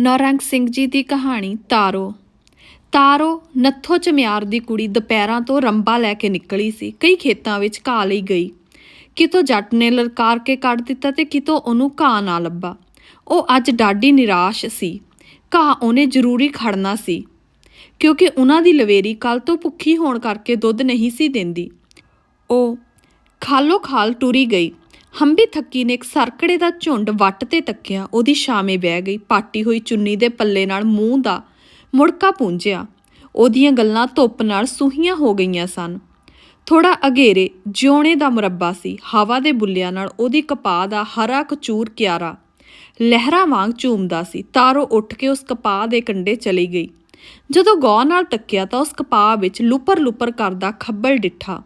ਨੌਰੰਗ ਸਿੰਘ ਜੀ ਦੀ ਕਹਾਣੀ ਤਾਰੋ। ਤਾਰੋ ਨੱਥੋ ਚਮਿਆਰ ਦੀ ਕੁੜੀ ਦੁਪਹਿਰਾਂ ਤੋਂ ਰੰਬਾ ਲੈ ਕੇ ਨਿਕਲੀ ਸੀ। ਕਈ ਖੇਤਾਂ ਵਿੱਚ ਘਾਹ ਲਈ ਗਈ। ਕਿਤੋਂ ਜੱਟ ਨੇ ਲਲਕਾਰ ਕੇ ਕੱਢ ਦਿੱਤਾ ਤੇ ਕਿਤੋਂ ਉਹਨੂੰ ਘਾਹ ਨਾ ਲੱਭਾ। ਉਹ ਅੱਜ ਡਾਢੀ ਨਿਰਾਸ਼ ਸੀ। ਘਾਹ ਉਹਨੇ ਜ਼ਰੂਰੀ ਖੜਨਾ ਸੀ। ਕਿਉਂਕਿ ਉਹਨਾਂ ਦੀ ਲਵੇਰੀ ਕੱਲ ਤੋਂ ਭੁੱਖੀ ਹੋਣ ਕਰਕੇ ਦੁੱਧ ਨਹੀਂ ਸੀ ਦਿੰਦੀ। ਉਹ ਖਾਲੋ ਖਾਲ ਟੁਰੀ ਗਈ। ਹੰਬੀ ਥੱਕੀ ਨੇ ਇੱਕ ਸਰਕੜੇ ਦਾ ਝੁੰਡ ਵੱਟ ਤੇ ਤੱਕਿਆ ਉਹਦੀ ਛਾਵੇਂ ਬਹਿ ਗਈ। ਪਾਟੀ ਹੋਈ ਚੁੰਨੀ ਦੇ ਪੱਲੇ ਨਾਲ ਮੂੰਹ ਦਾ ਮੁੜਕਾ ਪੂੰਝਿਆ। ਉਹਦੀਆਂ ਗੱਲਾਂ ਧੁੱਪ ਨਾਲ ਸੁਹੀਆਂ ਹੋ ਗਈਆਂ ਸਨ। ਥੋੜਾ ਅਗੇਰੇ ਜਿਉਣੇ ਦਾ ਮੁਰੱਬਾ ਸੀ। ਹਵਾ ਦੇ ਬੁੱਲਿਆਂ ਨਾਲ ਉਹਦੀ ਕਪਾਹ ਦਾ ਹਰਾ ਕਚੂਰ ਕਿਆਰਾ ਲਹਿਰਾਂ ਵਾਂਗ ਝੂਮਦਾ ਸੀ। ਤਾਰੋ ਉੱਠ ਕੇ ਉਸ ਕਪਾਹ ਦੇ ਕੰਢੇ ਚਲੀ ਗਈ। ਜਦੋਂ ਗੌਰ ਨਾਲ ਤੱਕਿਆ ਤਾਂ ਉਸ ਕਪਾਹ ਵਿੱਚ ਲੁਪਰ ਲੁਪਰ ਕਰਦਾ ਖੱਬਲ ਡਿੱਠਾ।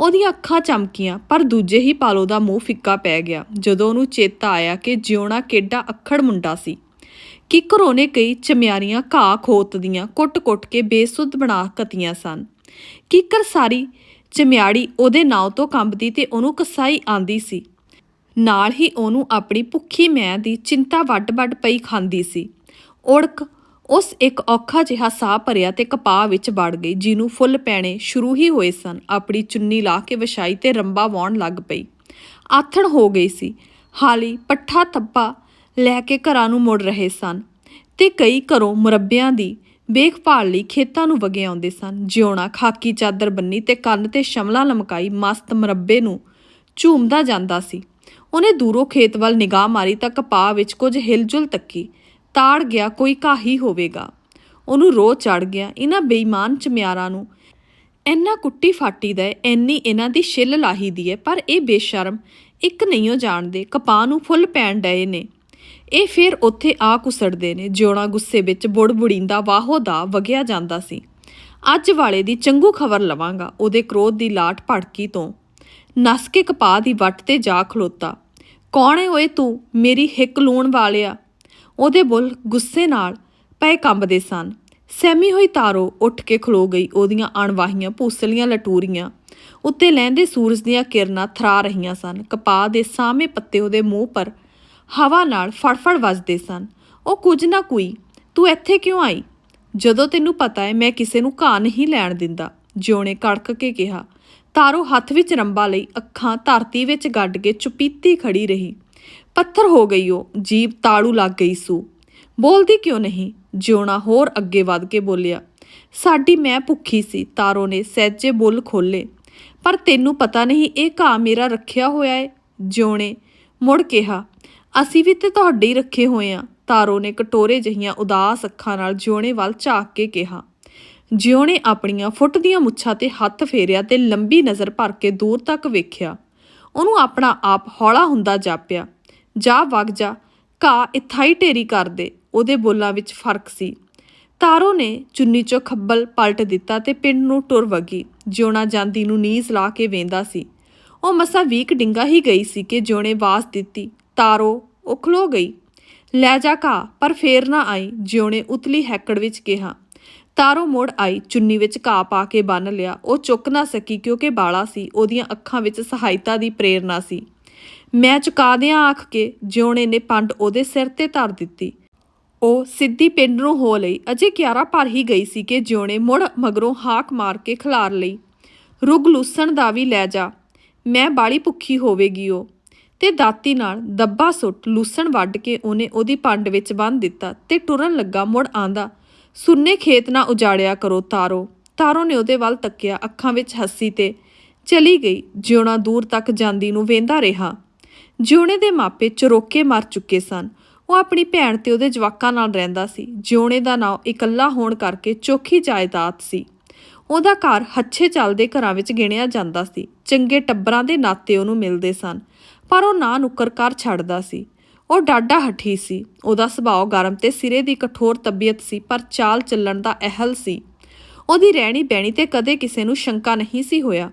ਉਹਦੀਆਂ ਅੱਖਾਂ ਚਮਕੀਆਂ, ਪਰ ਦੂਜੇ ਹੀ ਪਾਲੋ ਦਾ ਮੂੰਹ ਫਿੱਕਾ ਪੈ ਗਿਆ, ਜਦੋਂ ਉਹਨੂੰ ਚੇਤਾ ਆਇਆ ਕਿ ਜਿਉਣਾ ਕਿੱਡਾ ਅੱਖੜ ਮੁੰਡਾ ਸੀ। ਕਿਕਰੋ ਨੇ ਕਈ ਚਮਿਆਰੀਆਂ ਘਾਹ ਖੋਤ ਦੀਆਂ ਕੁੱਟ-ਕੁੱਟ ਕੇ ਬੇਸੁੱਧ ਬਣਾ ਕਤੀਆਂ ਸਨ। ਕਿਕਰ ਸਾਰੀ ਚਮਿਆੜੀ ਉਹਦੇ ਨਾਂ ਤੋਂ ਕੰਬਦੀ ਤੇ ਉਹਨੂੰ ਕਸਾਈ ਆਂਦੀ ਸੀ। ਨਾਲ ਹੀ ਉਹਨੂੰ ਆਪਣੀ ਭੁੱਖੀ ਮੈਂ ਦੀ ਚਿੰਤਾ ਵੱਡ-ਵੱਡ ਪਈ ਖਾਂਦੀ ਸੀ। ਉੜਕ ਉਸ ਇੱਕ ਔਖਾ ਜਿਹਾ ਸਾਹ ਭਰਿਆ ਤੇ ਕਪਾਹ ਵਿੱਚ ਵੜ ਗਈ, ਜਿਹਨੂੰ ਫੁੱਲ ਪੈਣੇ ਸ਼ੁਰੂ ਹੀ ਹੋਏ ਸਨ। ਆਪਣੀ ਚੁੰਨੀ ਲਾ ਕੇ ਵਿਛਾਈ ਤੇ ਰੰਬਾ ਵਾਉਣ ਲੱਗ ਪਈ। ਆਥਣ ਹੋ ਗਈ ਸੀ। ਹਾਲੀ ਪੱਠਾ ਥੱਪਾ ਲੈ ਕੇ ਘਰਾਂ ਨੂੰ ਮੁੜ ਰਹੇ ਸਨ ਤੇ ਕਈ ਘਰੋਂ ਮੁਰੱਬਿਆਂ ਦੀ ਵੇਖਭਾਲ ਲਈ ਖੇਤਾਂ ਨੂੰ ਵਗੇ ਆਉਂਦੇ ਸਨ। ਜਿਉਣਾ, ਖਾਕੀ ਚਾਦਰ ਬੰਨੀ ਤੇ ਕੰਨ ਤੇ ਸ਼ਮਲਾ ਲਮਕਾਈ ਮਸਤ ਮੁਰੱਬੇ ਨੂੰ ਝੂਮਦਾ ਜਾਂਦਾ ਸੀ। ਉਹਨੇ ਦੂਰੋਂ ਖੇਤ ਵੱਲ ਨਿਗਾਹ ਮਾਰੀ ਤਾਂ ਕਪਾਹ ਵਿੱਚ ਕੁਝ ਹਿਲਜੁਲ ਤੱਕੀ। ਤਾੜ ਗਿਆ ਕੋਈ ਕਾਹੀ ਹੋਵੇਗਾ। ਉਹਨੂੰ ਰੋ ਚੜ ਗਿਆ ਇਹਨਾਂ ਬੇਈਮਾਨ ਚਮਿਆਰਾਂ ਨੂੰ। ਇੰਨਾ ਕੁੱਟੀ ਫਾਟੀ ਦਾ ਹੈ, ਇੰਨੀ ਇਹਨਾਂ ਦੀ ਛਿੱਲ ਲਾਹੀ ਦੀ ਹੈ ਪਰ ਇਹ ਬੇਸ਼ਰਮ ਇੱਕ ਨਹੀਂ ਉਹ ਜਾਣਦੇ ਕਪਾਹ ਨੂੰ ਫੁੱਲ ਪੈਣ ਡਏ ਨੇ। ਇਹ ਫਿਰ ਉੱਥੇ ਆ ਕੁਸੜਦੇ ਨੇ ਜਿਉਣਾ ਗੁੱਸੇ ਵਿੱਚ ਬੁੜਬੁੜੀਂਦਾ ਵਾਹੋ ਦਾ ਵਗਿਆ ਜਾਂਦਾ ਸੀ। ਅੱਜ ਵਾਲੇ ਦੀ ਚੰਗੂ ਖਬਰ ਲਵਾਂਗਾ ਉਹਦੇ ਕ੍ਰੋਧ ਦੀ ਲਾਟ ਭੜਕੀ ਤੋਂ। ਨਸ ਕੇ ਕਪਾਹ ਦੀ ਵੱਟ ਤੇ ਜਾ ਖਲੋਤਾ। ਕੌਣ ਏ ਓਏ ਤੂੰ? ਮੇਰੀ ਹਿੱਕ ਲੂਣ ਵਾਲਿਆ। ਉਹਦੇ ਬੁੱਲ ਗੁੱਸੇ ਨਾਲ ਪਏ ਕੰਬਦੇ ਸਨ। ਸਹਿਮੀ ਹੋਈ ਤਾਰੋ ਉੱਠ ਕੇ ਖਲੋ ਗਈ, ਉਹਦੀਆਂ ਅਣਵਾਹੀਆਂ ਪੂਸਲੀਆਂ ਲਟੂਰੀਆਂ ਉੱਤੇ ਲਹਿੰਦੇ ਸੂਰਜ ਦੀਆਂ ਕਿਰਨਾਂ ਥਰਾ ਰਹੀਆਂ ਸਨ। ਕਪਾਹ ਦੇ ਸਾਹਮਣੇ ਪੱਤੇ ਉਹਦੇ ਮੂੰਹ ਪਰ ਹਵਾ ਨਾਲ ਫੜਫੜ ਵੱਜਦੇ ਸਨ। ਉਹ, ਕੁਝ ਨਾ ਕੋਈ, ਤੂੰ ਇੱਥੇ ਕਿਉਂ ਆਈ? ਜਦੋਂ ਤੈਨੂੰ ਪਤਾ ਹੈ, ਮੈਂ ਕਿਸੇ ਨੂੰ ਘਾਹ ਨਹੀਂ ਲੈਣ ਦਿੰਦਾ, ਜਿਉਣੇ ਕੜਕ ਕੇ ਕਿਹਾ। ਤਾਰੋ ਹੱਥ ਵਿੱਚ ਰੰਬਾ ਲਈ ਅੱਖਾਂ ਧਰਤੀ ਵਿੱਚ ਗੱਡ ਕੇ ਚੁਪੀਤੀ ਖੜੀ ਰਹੀ। ਪੱਥਰ ਹੋ ਗਈ ਉਹ ਜੀਬ ਤਾੜੂ ਲੱਗ ਗਈ ਸੂ। ਬੋਲਦੀ ਕਿਉਂ ਨਹੀਂ? ਜਿਉਣਾ ਹੋਰ ਅੱਗੇ ਵੱਧ ਕੇ ਬੋਲਿਆ, ਸਾਡੀ ਮੈਂ ਭੁੱਖੀ ਸੀ, ਤਾਰੋ ਨੇ ਸਹਿਜੇ ਬੁੱਲ ਖੋਲੇ ਪਰ ਤੈਨੂੰ ਪਤਾ ਨਹੀਂ ਇਹ ਘਾਹ ਮੇਰਾ ਰੱਖਿਆ ਹੋਇਆ ਹੈ ਜਿਉਣੇ ਮੁੜ ਕਿਹਾ, ਅਸੀਂ ਵੀ ਤੇ ਤੁਹਾਡੇ ਹੀ ਰੱਖੇ ਹੋਏ ਆ। ਤਾਰੋ ਨੇ ਕਟੋਰੇ ਜਹੀਆਂ ਉਦਾਸ ਅੱਖਾਂ ਨਾਲ ਜਿਉਣੇ ਵੱਲ ਝਾਕ ਕੇ ਕਿਹਾ। ਜਿਉਣੇ ਆਪਣੀਆਂ ਫੁੱਟ ਦੀਆਂ ਮੁੱਛਾਂ ਤੇ ਹੱਥ ਫੇਰਿਆ ਤੇ ਲੰਬੀ ਨਜ਼ਰ ਭਰ ਕੇ ਦੂਰ ਤੱਕ ਵੇਖਿਆ। ਉਹਨੂੰ ਆਪਣਾ ਆਪ ਹੌਲਾ ਹੁੰਦਾ ਜਾਪਿਆ। ਜਾ ਵਗ ਜਾ ਘਾ ਇਥਾਈ ਢੇਰੀ ਕਰ ਦੇ। ਉਹਦੇ ਬੋਲਾਂ ਵਿੱਚ ਫ਼ਰਕ ਸੀ। ਤਾਰੋ ਨੇ ਚੁੰਨੀ ਚੋਂ ਖੱਬਲ ਪਲਟ ਦਿੱਤਾ ਤੇ ਪਿੰਡ ਨੂੰ ਟੁਰ ਵਗੀ। ਜਿਉਣਾ ਜਾਂਦੀ ਨੂੰ ਨੀਜ਼ ਲਾ ਕੇ ਵੇਂਦਾ ਸੀ। ਉਹ ਮਸਾ ਵੀਕ ਡਿੰਗਾ ਹੀ ਗਈ ਸੀ ਕਿ ਜਿਉਣੇ ਵਾਸ ਦਿੱਤੀ। ਤਾਰੋ ਉਹ ਖਲੋ ਗਈ। ਲੈ ਜਾ ਘਾ ਪਰ ਫੇਰ ਨਾ ਆਈ, ਜਿਉਣੇ ਉਤਲੀ ਹੈਕੜ ਵਿੱਚ ਕਿਹਾ। ਤਾਰੋ ਮੋੜ ਆਈ, ਚੁੰਨੀ ਵਿੱਚ ਘਾਹ ਪਾ ਕੇ ਬੰਨ ਲਿਆ। ਉਹ ਚੁੱਕ ਨਾ ਸਕੀ ਕਿਉਂਕਿ ਬਾਲਾ ਸੀ। ਉਹਦੀਆਂ ਅੱਖਾਂ ਵਿੱਚ ਸਹਾਇਤਾ ਦੀ ਪ੍ਰੇਰਣਾ ਸੀ। ਮੈਂ ਚੁਕਾ ਦਿਆਂ ਆਖ ਕੇ ਜਿਉਣੇ ਨੇ ਪੰਡ ਉਹਦੇ ਸਿਰ ਤੇ ਧਰ ਦਿੱਤੀ। ਉਹ ਸਿੱਧੀ ਪਿੰਡ ਨੂੰ ਹੋ ਲਈ। ਅਜੇ ਕਿਆਰਾ ਭਰ ਹੀ ਗਈ ਸੀ ਕਿ ਜਿਉਣੇ ਮੁੜ ਮਗਰੋਂ ਹਾਕ ਮਾਰ ਕੇ ਖਿਲਾਰ ਲਈ। ਰੁਗ ਲੂਸਣ ਦਾ ਵੀ ਲੈ ਜਾ। ਮੈਂ ਬਾਲੀ ਭੁੱਖੀ ਹੋਵੇਗੀ ਉਹ ਤੇ ਦਾਤੀ ਨਾਲ ਦੱਬਾ ਸੁੱਟ ਲੂਸਣ ਵੱਢ ਕੇ ਉਹਨੇ ਉਹਦੀ ਪੰਡ ਵਿੱਚ ਬੰਨ ਦਿੱਤਾ ਤੇ ਟੁਰਨ ਲੱਗਾ ਮੁੜ ਆਂਦਾ, ਸੁੰਨੇ ਖੇਤ ਨਾ ਉਜਾੜਿਆ ਕਰੋ ਤਾਰੋ। ਤਾਰੋ ਨੇ ਉਹਦੇ ਵੱਲ ਤੱਕਿਆ, ਅੱਖਾਂ ਵਿੱਚ ਹੱਸੀ ਤੇ ਚਲੀ ਗਈ, ਜਿਉਣਾ ਦੂਰ ਤੱਕ ਜਾਂਦੀ ਨੂੰ ਵੇਂਦਾ ਰਿਹਾ। ਜਿਉਣੇ ਦੇ ਮਾਪੇ ਚਰੋਕੇ ਮਰ ਚੁੱਕੇ ਸਨ। ਉਹ ਆਪਣੀ ਭੈਣ ਤੇ ਉਹਦੇ ਜਵਾਕਾਂ ਨਾਲ ਰਹਿੰਦਾ ਸੀ। ਜਿਉਣੇ ਦਾ ਨਾਂ ਇਕੱਲਾ ਹੋਣ ਕਰਕੇ ਚੋਖੀ ਜਾਇਦਾਦ ਸੀ। ਉਹਦਾ ਘਰ ਹੱਛੇ ਚੱਲਦੇ ਘਰਾਂ ਵਿੱਚ ਗਿਣਿਆ ਜਾਂਦਾ ਸੀ। ਚੰਗੇ ਟੱਬਰਾਂ ਦੇ ਨਾਤੇ ਉਹਨੂੰ ਮਿਲਦੇ ਸਨ। ਪਰ ਉਹ ਨਾ ਨੁੱਕਰ ਕਰ ਛੱਡਦਾ ਸੀ। ਉਹ ਡਾਡਾ ਹੱਠੀ ਸੀ। ਉਹਦਾ ਸੁਭਾਅ ਗਰਮ ਤੇ ਸਿਰੇ ਦੀ ਕਠੋਰ ਤਬੀਅਤ ਸੀ, ਪਰ ਚਾਲ ਚੱਲਣ ਦਾ ਅਹਲ ਸੀ। ਉਹਦੀ ਰਹਿਣੀ ਬਹਿਣੀ ਤੇ ਕਦੇ ਕਿਸੇ ਨੂੰ ਸ਼ੰਕਾ ਨਹੀਂ ਸੀ ਹੋਇਆ।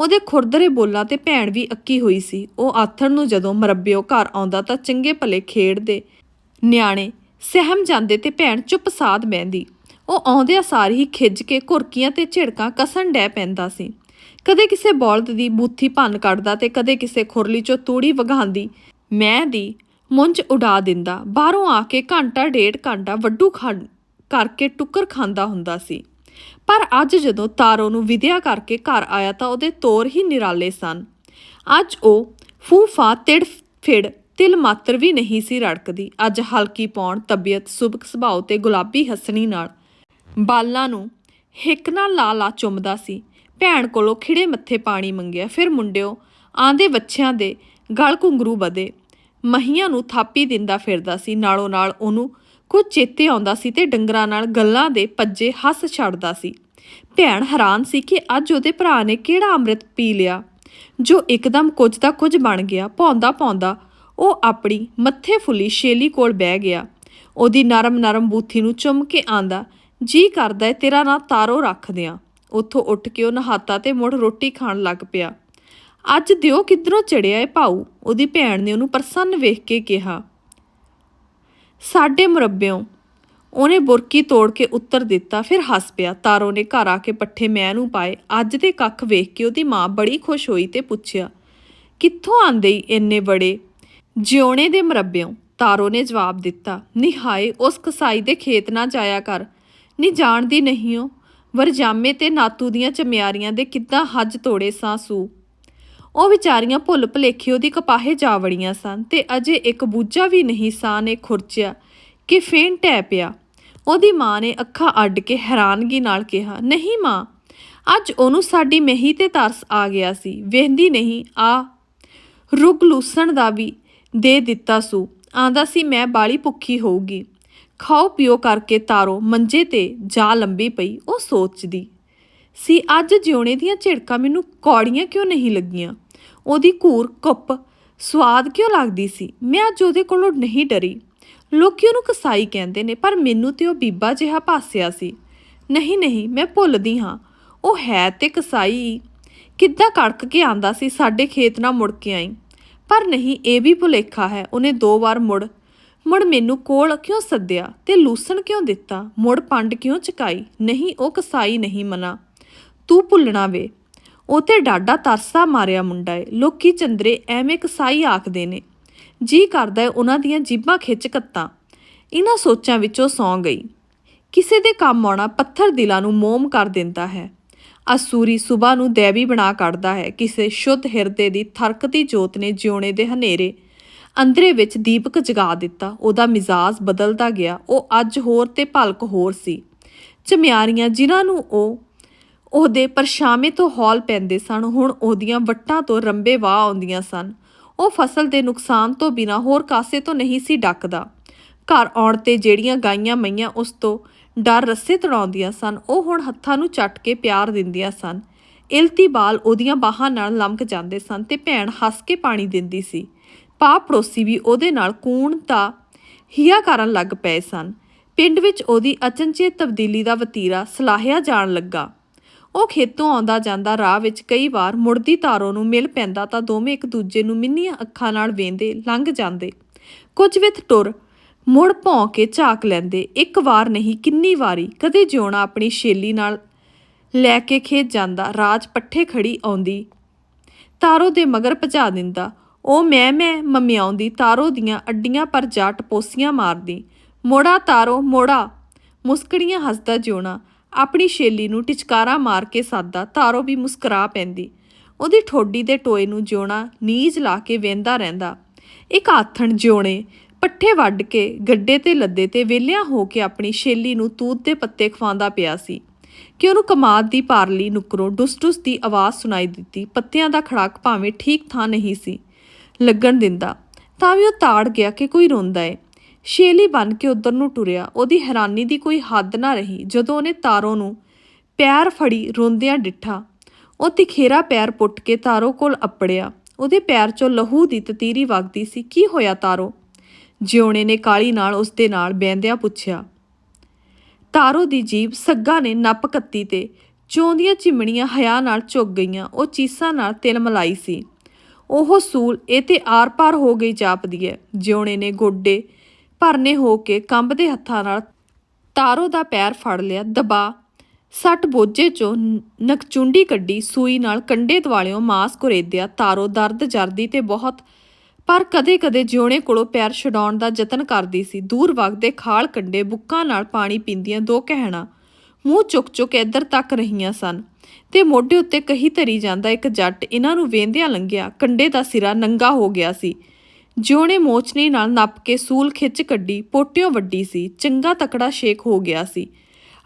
ਉਹਦੇ ਖੁਰਦਰੇ ਬੋਲਾਂ ਤੇ ਭੈਣ ਵੀ ਅੱਕੀ ਹੋਈ ਸੀ। ਉਹ ਆਥਣ ਨੂੰ ਜਦੋਂ ਮਰੱਬਿਓ ਘਰ ਆਉਂਦਾ ਤਾਂ ਚੰਗੇ ਭਲੇ ਖੇਡਦੇ। ਨਿਆਣੇ, ਸਹਿਮ ਜਾਂਦੇ ਤੇ ਭੈਣ ਚੁੱਪ ਸਾਧ ਬਹਿੰਦੀ। ਉਹ ਆਉਂਦਿਆਂ ਸਾਰ ਹੀ ਖਿੱਜ ਕੇ ਘੁਰਕੀਆਂ ਤੇ ਝਿੜਕਾਂ ਕਸਣ ਡੈ ਪੈਂਦਾ ਸੀ। ਕਦੇ ਕਿਸੇ ਬੌਲਦ ਦੀ ਬੂਥੀ ਭੰਨ ਕੱਢਦਾ ਤੇ ਕਦੇ ਕਿਸੇ ਖੁਰਲੀ ਚੋਂ ਤੂੜੀ ਵਗਾਉਂਦੀ। ਮੈਂ ਦੀ ਮੁੰਜ ਉਡਾ ਦਿੰਦਾ। ਬਾਹਰੋਂ ਆ ਕੇ ਘੰਟਾ ਡੇਢ ਘੰਟਾ ਵੱਡੂ ਖਾ ਕਰਕੇ ਟੁੱਕਰ ਖਾਂਦਾ ਹੁੰਦਾ ਸੀ। ਪਰ ਅੱਜ ਜਦੋਂ ਤਾਰੋ ਨੂੰ ਵਿਦਿਆ ਕਰਕੇ ਘਰ ਆਇਆ ਤਾਂ ਉਹਦੇ ਤੋਰ ਹੀ ਨਿਰਾਲੇ ਸਨ। ਅੱਜ ਉਹ ਫੂਫਾ ਤਿੜ ਫਿੜ ਤਿਲ ਮਾਤਰ ਵੀ ਨਹੀਂ ਸੀ ਰੜਕਦੀ। ਅੱਜ ਹਲਕੀ ਪੌਣ ਤਬੀਅਤ ਸੁਭਕ ਸੁਭਾਅ ਤੇ ਗੁਲਾਬੀ ਹਸਣੀ ਨਾਲ ਬਾਲਾਂ ਨੂੰ ਹਿੱਕ ਨਾਲ ਲਾ ਲਾ ਚੁੰਮਦਾ ਸੀ। ਭੈਣ ਕੋਲੋਂ ਖਿੜੇ ਮੱਥੇ ਪਾਣੀ ਮੰਗਿਆ। ਫਿਰ ਮੁੰਡਿਓ ਆਂਦੇ ਬੱਚਿਆਂ ਦੇ ਗਲ ਘੁੰਗਰੂ ਬਦੇ ਮਹੀਆਂ ਨੂੰ ਥਾਪੀ ਦਿੰਦਾ ਫਿਰਦਾ ਸੀ। ਨਾਲੋਂ ਨਾਲ ਉਹਨੂੰ ਕੁਝ ਚੇਤੇ ਆਉਂਦਾ ਸੀ ਤੇ ਡੰਗਰਾਂ ਨਾਲ ਗੱਲਾਂ ਦੇ ਪੱਜੇ ਹੱਸ ਛੱਡਦਾ ਸੀ। ਭੈਣ ਹੈਰਾਨ ਸੀ ਕਿ ਅੱਜ ਉਹਦੇ ਭਰਾ ਨੇ ਕਿਹੜਾ ਅੰਮ੍ਰਿਤ ਪੀ ਲਿਆ। ਜੋ ਇੱਕਦਮ ਕੁਝ ਦਾ ਕੁਝ ਬਣ ਗਿਆ ਭੌਂਦਾ ਭੌਂਦਾ ਉਹ ਆਪਣੀ ਮੱਥੇ ਫੁੱਲੀ ਸ਼ੇਲੀ ਕੋਲ ਬਹਿ ਗਿਆ। ਉਹਦੀ ਨਰਮ ਨਰਮ ਬੂਥੀ ਨੂੰ ਚੁੰਮ ਕੇ ਆਂਦਾ, ਜੀ ਕਰਦਾ ਏ, ਤੇਰਾ ਨਾਂ ਤਾਰੋ ਰੱਖ ਦਿਆਂ। ਉੱਥੋਂ ਉੱਠ ਕੇ ਉਹ ਨਹਾਤਾ ਤੇ ਮੁੜ ਰੋਟੀ ਖਾਣ ਲੱਗ ਪਿਆ। ਅੱਜ ਦਿਓ ਕਿੱਧਰੋਂ ਚੜਿਆ ਏ ਭਾਊ? ਉਹਦੀ ਭੈਣ ਨੇ ਉਹਨੂੰ ਪ੍ਰਸੰਨ ਵੇਖ ਕੇ ਕਿਹਾ। ਸਾਡੇ ਮੁਰੱਬਿਓਂ। ਉਹਨੇ ਬੁਰਕੀ ਤੋੜ ਕੇ ਉੱਤਰ ਦਿੱਤਾ, ਫਿਰ ਹੱਸ ਪਿਆ। ਤਾਰੋ ਨੇ ਘਰ ਆ ਕੇ ਪੱਠੇ ਮੈਂ ਨੂੰ ਪਾਏ। ਅੱਜ ਦੇ ਕੱਖ ਵੇਖ ਕੇ ਉਹਦੀ ਮਾਂ ਬੜੀ ਖੁਸ਼ ਹੋਈ ਤੇ ਪੁੱਛਿਆ, ਕਿੱਥੋਂ ਆਂਦੇ ਈ ਇੰਨੇ ਬੜੇ? ਜਿਉਣੇ ਦੇ ਮੁਰੱਬਿਓਂ, ਤਾਰੋ ਨੇ ਜਵਾਬ ਦਿੱਤਾ। ਨਿਹਾਏ ਉਸ ਕਸਾਈ ਦੇ ਖੇਤ ਨਾ ਜਾਇਆ ਕਰ। ਨੀ ਜਾਣਦੀ ਨਹੀਂ ਓ। ਵਰਜਾਮੇ ਤੇ ਨਾਤੂ ਦੀਆਂ ਚਮਿਆਰੀਆਂ ਦੇ ਕਿੱਦਾਂ ਹੱਜ ਤੋੜੇ ਸਾਂ ਸੂ ਉਹ ਵਿਚਾਰੀਆਂ ਭੁੱਲ ਭੁਲੇਖੇ ਉਹਦੀ ਕਪਾਹੇ ਜਾ ਵੜੀਆਂ ਸਨ ਤੇ ਅਜੇ ਇੱਕ ਬੂਝਾ ਵੀ ਨਹੀਂ ਸਾਹ ਨੇ ਖੁਰਚਿਆ ਕਿ ਫੇਨ ਟੈ ਪਿਆ। ਉਹਦੀ ਮਾਂ ਨੇ ਅੱਖਾਂ ਅੱਡ ਕੇ ਹੈਰਾਨਗੀ ਨਾਲ ਕਿਹਾ, ਨਹੀਂ ਮਾਂ, ਅੱਜ ਉਹਨੂੰ ਸਾਡੀ ਮਹੀ ਤੇ ਤਰਸ ਆ ਗਿਆ ਸੀ। ਵੇਂਦੀ ਨਹੀਂ, ਆ ਰੁਗ ਲੂਸਣ ਦਾ ਵੀ ਦੇ ਦਿੱਤਾ ਸੂ। ਆਂਦਾ ਸੀ, ਮੈਂ ਬਾਲੀ ਭੁੱਖੀ ਹੋਊਗੀ। ਖਾਓ ਪੀਓ ਕਰਕੇ ਤਾਰੋ, ਮੰਜੇ ਤੇ ਜਾ ਲੰਬੀ ਪਈ। ਉਹ ਸੋਚਦੀ ਸੀ, ਅੱਜ ਜਿਉਣੇ ਦੀਆਂ ਝਿੜਕਾਂ ਮੈਨੂੰ ਕੌੜੀਆਂ ਕਿਉਂ ਨਹੀਂ ਲੱਗੀਆਂ? ਉਹਦੀ ਘੂਰ ਕੁੱਪ ਸਵਾਦ ਕਿਉਂ ਲੱਗਦੀ ਸੀ? ਮੈਂ ਅੱਜ ਉਹਦੇ ਕੋਲੋਂ ਨਹੀਂ ਡਰੀ। ਲੋਕੀ ਉਹਨੂੰ ਕਸਾਈ ਕਹਿੰਦੇ ਨੇ, ਪਰ ਮੈਨੂੰ ਤੇ ਉਹ ਬੀਬਾ ਜਿਹਾ ਭਾਸਿਆ ਸੀ। ਨਹੀਂ ਨਹੀਂ, ਮੈਂ ਭੁੱਲਦੀ ਹਾਂ। ਉਹ ਹੈ ਤੇ ਕਸਾਈ। ਕਿੱਦਾਂ ਕੜਕ ਕੇ ਆਂਦਾ ਸੀ ਸਾਡੇ ਖੇਤ ਨਾਲ ਮੁੜ ਕੇ ਆਈ। ਪਰ ਨਹੀਂ, ਇਹ ਵੀ ਭੁਲੇਖਾ ਹੈ, ਉਹਨੇ ਦੋ ਵਾਰ ਮੁੜ ਮੁੜ ਮੈਨੂੰ ਕੋਲ ਕਿਉਂ ਸੱਦਿਆ ਤੇ ਲੂਸਣ ਕਿਉਂ ਦਿੱਤਾ? ਮੁੜ ਪੰਡ ਕਿਉਂ ਚਕਾਈ? ਨਹੀਂ, ਉਹ ਕਸਾਈ ਨਹੀਂ ਮਨਾ। ਤੂੰ ਭੁੱਲਣਾ ਵੇ। ਉਹ ਤੇ ਡਾਡਾ ਤਰਸਾ ਮਾਰਿਆ ਮੁੰਡਾ ਏ। ਲੋਕੀ ਚੰਦਰੇ ਐਵੇਂ ਕਸਾਈ ਆਖਦੇ ਨੇ। ਜੀ ਕਰਦਾ ਏ ਉਹਨਾਂ ਦੀਆਂ ਜੀਬਾਂ ਖਿੱਚ ਕੱਤਾਂ। ਇਹਨਾਂ ਸੋਚਾਂ ਵਿੱਚੋਂ ਸੌਂ ਗਈ। ਕਿਸੇ ਦੇ ਕੰਮ ਆਉਣਾ ਪੱਥਰ ਦਿਲਾਂ ਨੂੰ ਮੋਮ ਕਰ ਦਿੰਦਾ ਹੈ। ਅਸੂਰੀ ਸੁਬਾ ਨੂੰ ਦੇਵੀ ਬਣਾ ਕੱਢਦਾ ਹੈ। ਕਿਸੇ ਸ਼ੁੱਧ ਹਿਰਦੇ ਦੀ ਥਰਕਦੀ ਜੋਤ ਨੇ ਜਿਉਣੇ ਦੇ ਹਨੇਰੇ ਅੰਦਰੇ ਵਿੱਚ ਦੀਪਕ ਜਗਾ ਦਿੱਤਾ। ਉਹਦਾ ਮਿਜ਼ਾਜ ਬਦਲਦਾ ਗਿਆ। ਉਹ ਅੱਜ ਹੋਰ ਤੇ ਭਲਕ ਹੋਰ ਸੀ। ਚਮਿਆਰੀਆਂ ਜਿਨ੍ਹਾਂ ਨੂੰ ਉਹ ਉਹਦੇ ਪਰਛਾਵੇਂ ਤੋਂ ਹੌਲ ਪੈਂਦੇ ਸਨ। ਹੁਣ ਉਹਦੀਆਂ ਵੱਟਾਂ ਤੋਂ ਰੰਬੇ ਵਾਹ ਆਉਂਦੀਆਂ ਸਨ। ਉਹ ਫਸਲ ਦੇ ਨੁਕਸਾਨ ਤੋਂ ਬਿਨਾ ਹੋਰ ਕਾਸੇ ਤੋਂ ਨਹੀਂ ਸੀ ਡੱਕਦਾ। ਘਰ ਆਉਣ ਤੇ ਜਿਹੜੀਆਂ ਗਾਈਆਂ ਮਈਆਂ ਉਸ ਤੋਂ ਡਰ ਰੱਸੇ ਤੜਾਉਂਦੀਆਂ ਸਨ, ਉਹ ਹੁਣ ਹੱਥਾਂ ਨੂੰ ਚੱਟ ਕੇ ਪਿਆਰ ਦਿੰਦੀਆਂ ਸਨ। ਇਲਤੀ ਬਾਲ ਉਹਦੀਆਂ ਬਾਹਾਂ ਨਾਲ ਲਮਕ ਜਾਂਦੇ ਸਨ ਤੇ ਭੈਣ ਹੱਸ ਕੇ ਪਾਣੀ ਦਿੰਦੀ ਸੀ। ਪਾ ਪੜੋਸੀ ਵੀ ਉਹਦੇ ਨਾਲ ਕੂਣ ਦਾ ਹਿਆ ਕਰਨ ਲੱਗ ਪਏ ਸਨ। ਪਿੰਡ ਵਿੱਚ ਉਹਦੀ ਅਚਨਚੇਤ ਤਬਦੀਲੀ ਦਾ ਵਤੀਰਾ ਸਲਾਹਿਆ ਜਾਣ ਲੱਗਾ। ਉਹ ਖੇਤੋਂ ਆਉਂਦਾ ਜਾਂਦਾ ਰਾਹ ਵਿੱਚ ਕਈ ਵਾਰ ਮੁੜਦੀ ਤਾਰੋ ਨੂੰ ਮਿਲ ਪੈਂਦਾ ਤਾਂ ਦੋਵੇਂ ਇੱਕ ਦੂਜੇ ਨੂੰ ਮਿੰਨੀਆਂ ਅੱਖਾਂ ਨਾਲ ਵੇਂਦੇ, ਲੰਘ ਜਾਂਦੇ। ਕੁਝ ਵਿਥ ਟੁਰ, ਮੁੜ ਭੌਂ ਕੇ ਝਾਕ ਲੈਂਦੇ। ਇੱਕ ਵਾਰ ਨਹੀਂ, ਕਿੰਨੀ ਵਾਰੀ, ਕਦੇ ਜਿਉਣਾ ਆਪਣੀ ਸ਼ੇਲੀ ਨਾਲ ਲੈ ਕੇ ਖੇਤ ਜਾਂਦਾ, ਰਾਜ ਪੱਠੇ ਖੜੀ ਆਉਂਦੀ। ਤਾਰੋ ਦੇ ਮਗਰ ਭਜਾ ਦਿੰਦਾ। ਉਹ ਮੈਂ ਮੈਂ ਮਮਿਆਉਂਦੀ ਤਾਰੋ ਦੀਆਂ ਅੱਡੀਆਂ ਪਰ ਜਾ ਟਪੋਸੀਆਂ ਮਾਰਦੀ। ਮੋੜਾ ਤਾਰੋ, ਮੋੜਾ, ਮੁਸਕੜੀਆਂ ਹੱਸਦਾ ਜਿਉਣਾ। ਆਪਣੀ ਸ਼ੇਲੀ ਨੂੰ ਟਿਚਕਾਰਾ ਮਾਰ ਕੇ ਸਾਦਾ ਤਾਰੋ ਵੀ ਮੁਸਕਰਾ ਪੈਂਦੀ। ਉਹਦੀ ਠੋਡੀ ਦੇ ਟੋਏ ਨੂੰ ਜਿਉਣਾ, ਨੀਜ ਲਾ ਕੇ ਵੇਂਦਾ ਰਹਿੰਦਾ। ਇੱਕ ਆਥਣ ਜਿਉਣੇ, ਪੱਠੇ ਵੱਢ ਕੇ ਗੱਡੇ ਤੇ ਲੱਦੇ ਤੇ ਵੇਲਿਆਂ ਹੋ ਕੇ ਆਪਣੀ ਸ਼ੇਲੀ ਨੂੰ ਤੂਤ ਦੇ ਪੱਤੇ ਖਵਾਉਂਦਾ ਪਿਆ ਸੀ। ਕਿ ਉਹਨੂੰ ਕਮਾਦ ਦੀ ਪਾਰਲੀ ਨੁਕਰੋਂ ਡੁਸਟੁਸ ਦੀ ਆਵਾਜ਼ ਸੁਣਾਈ ਦਿੱਤੀ, ਪੱਤਿਆਂ ਦਾ ਖੜਾਕ ਭਾਵੇਂ ਠੀਕ ਥਾਂ ਨਹੀਂ ਸੀ। ਲੱਗਣ ਦਿੰਦਾ, ਤਾਂ ਵੀ ਉਹ ਤਾੜ ਗਿਆ ਕਿ ਕੋਈ ਰੋਂਦਾ ਏ? ਸ਼ੇਲੀ ਬਨ ਕੇ ਉਧਰ ਨੂੰ ਟੁਰਿਆ। ਉਹਦੀ ਹੈਰਾਨੀ ਦੀ ਕੋਈ ਹੱਦ ਨਾ ਰਹੀ। ਜਦੋਂ ਉਹਨੇ ਤਾਰੋ ਨੂੰ ਪੈਰ ਫੜੀ, ਰੋਂਦਿਆਂ ਡਿੱਠਾ। ਉਹ ਤਿਖੇਰਾ ਪੈਰ ਪੁੱਟ ਕੇ ਤਾਰੋ ਕੋਲ ਅੱਪੜਿਆ। ਉਹਦੇ ਪੈਰ 'ਚੋਂ ਲਹੂ ਦੀ ਤਤੀਰੀ ਵਗਦੀ ਸੀ। ਕੀ ਹੋਇਆ ਤਾਰੋ? ਜਿਉਣੇ ਨੇ ਕਾਲੀ ਨਾਲ ਉਸ ਦੇ ਨਾਲ ਬੈੰਦਿਆਂ ਪੁੱਛਿਆ। ਤਾਰੋ ਦੀ ਜੀਬ ਸੱਗਾ ਨੇ ਨੱਪ ਕੱਤੀ ਤੇ ਚੋਂਦੀਆਂ ਚਿਮਣੀਆਂ ਹਿਆ ਨਾਲ ਝੁੱਕ ਗਈਆਂ। ਉਹ ਚੀਸਾਂ ਨਾਲ ਤਿਲ ਮਲਾਈ ਸੀ। ਉਹ ਸੂਲ ਇਹ ਤੇ ਆਰ-ਪਾਰ ਹੋ ਗਈ ਜਾਪਦੀ ਹੈ ਜਿਉਣੇ ਨੇ ਗੋਡੇ ਭਰਨੇ ਹੋ ਕੇ ਕੰਬਦੇ ਹੱਥਾਂ ਨਾਲ ਤਾਰੋ ਦਾ ਪੈਰ ਫੜ ਲਿਆ, ਦਬਾ। ਸੱਟ ਬੋਝੇ ਚੋਂ ਨ- ਨਕਚੁੰਡੀ ਕੱਢੀ, ਸੂਈ ਨਾਲ ਕੰਡੇ ਦੁਆਲਿਓਂ ਮਾਸ ਕੁਰੇਦਿਆ ਤਾਰੋ ਦਰਦ ਜਰਦੀ ਤੇ ਬਹੁਤ, ਪਰ ਕਦੇ-ਕਦੇ ਜਿਉਣੇ ਕੋਲੋਂ ਪੈਰ ਛਡਾਉਣ ਦਾ ਯਤਨ ਕਰਦੀ ਸੀ। ਦੂਰ ਵਗਦੇ ਖਾਲ ਕੰਡੇ ਬੁੱਕਾਂ ਨਾਲ ਪਾਣੀ ਪੀਂਦੀਆਂ ਦੋ ਕਹਿਣਾ, ਮੂੰਹ ਚੁੱਕ-ਚੁੱਕ ਇੱਧਰ ਤੱਕ ਰਹੀਆਂ ਸਨ। ਤੇ ਮੋਢੇ ਉੱਤੇ ਕਹੀ ਧਰੀ ਜਾਂਦਾ ਇੱਕ ਜੱਟ ਇਹਨਾਂ ਨੂੰ ਵੇਂਦਿਆਂ ਲੰਘਿਆ। ਕੰਡੇ ਦਾ ਸਿਰਾ ਨੰਗਾ ਹੋ ਗਿਆ ਸੀ। ਜਿਉਣੇ ਮੋਚਨੀ ਨਾਲ ਨੱਪ ਕੇ ਸੂਲ ਖਿੱਚ ਕੱਢੀ, ਪੋਟਿਓ ਵੱਡੀ ਸੀ, ਚੰਗਾ ਤਕੜਾ ਸ਼ੇਕ ਹੋ ਗਿਆ ਸੀ।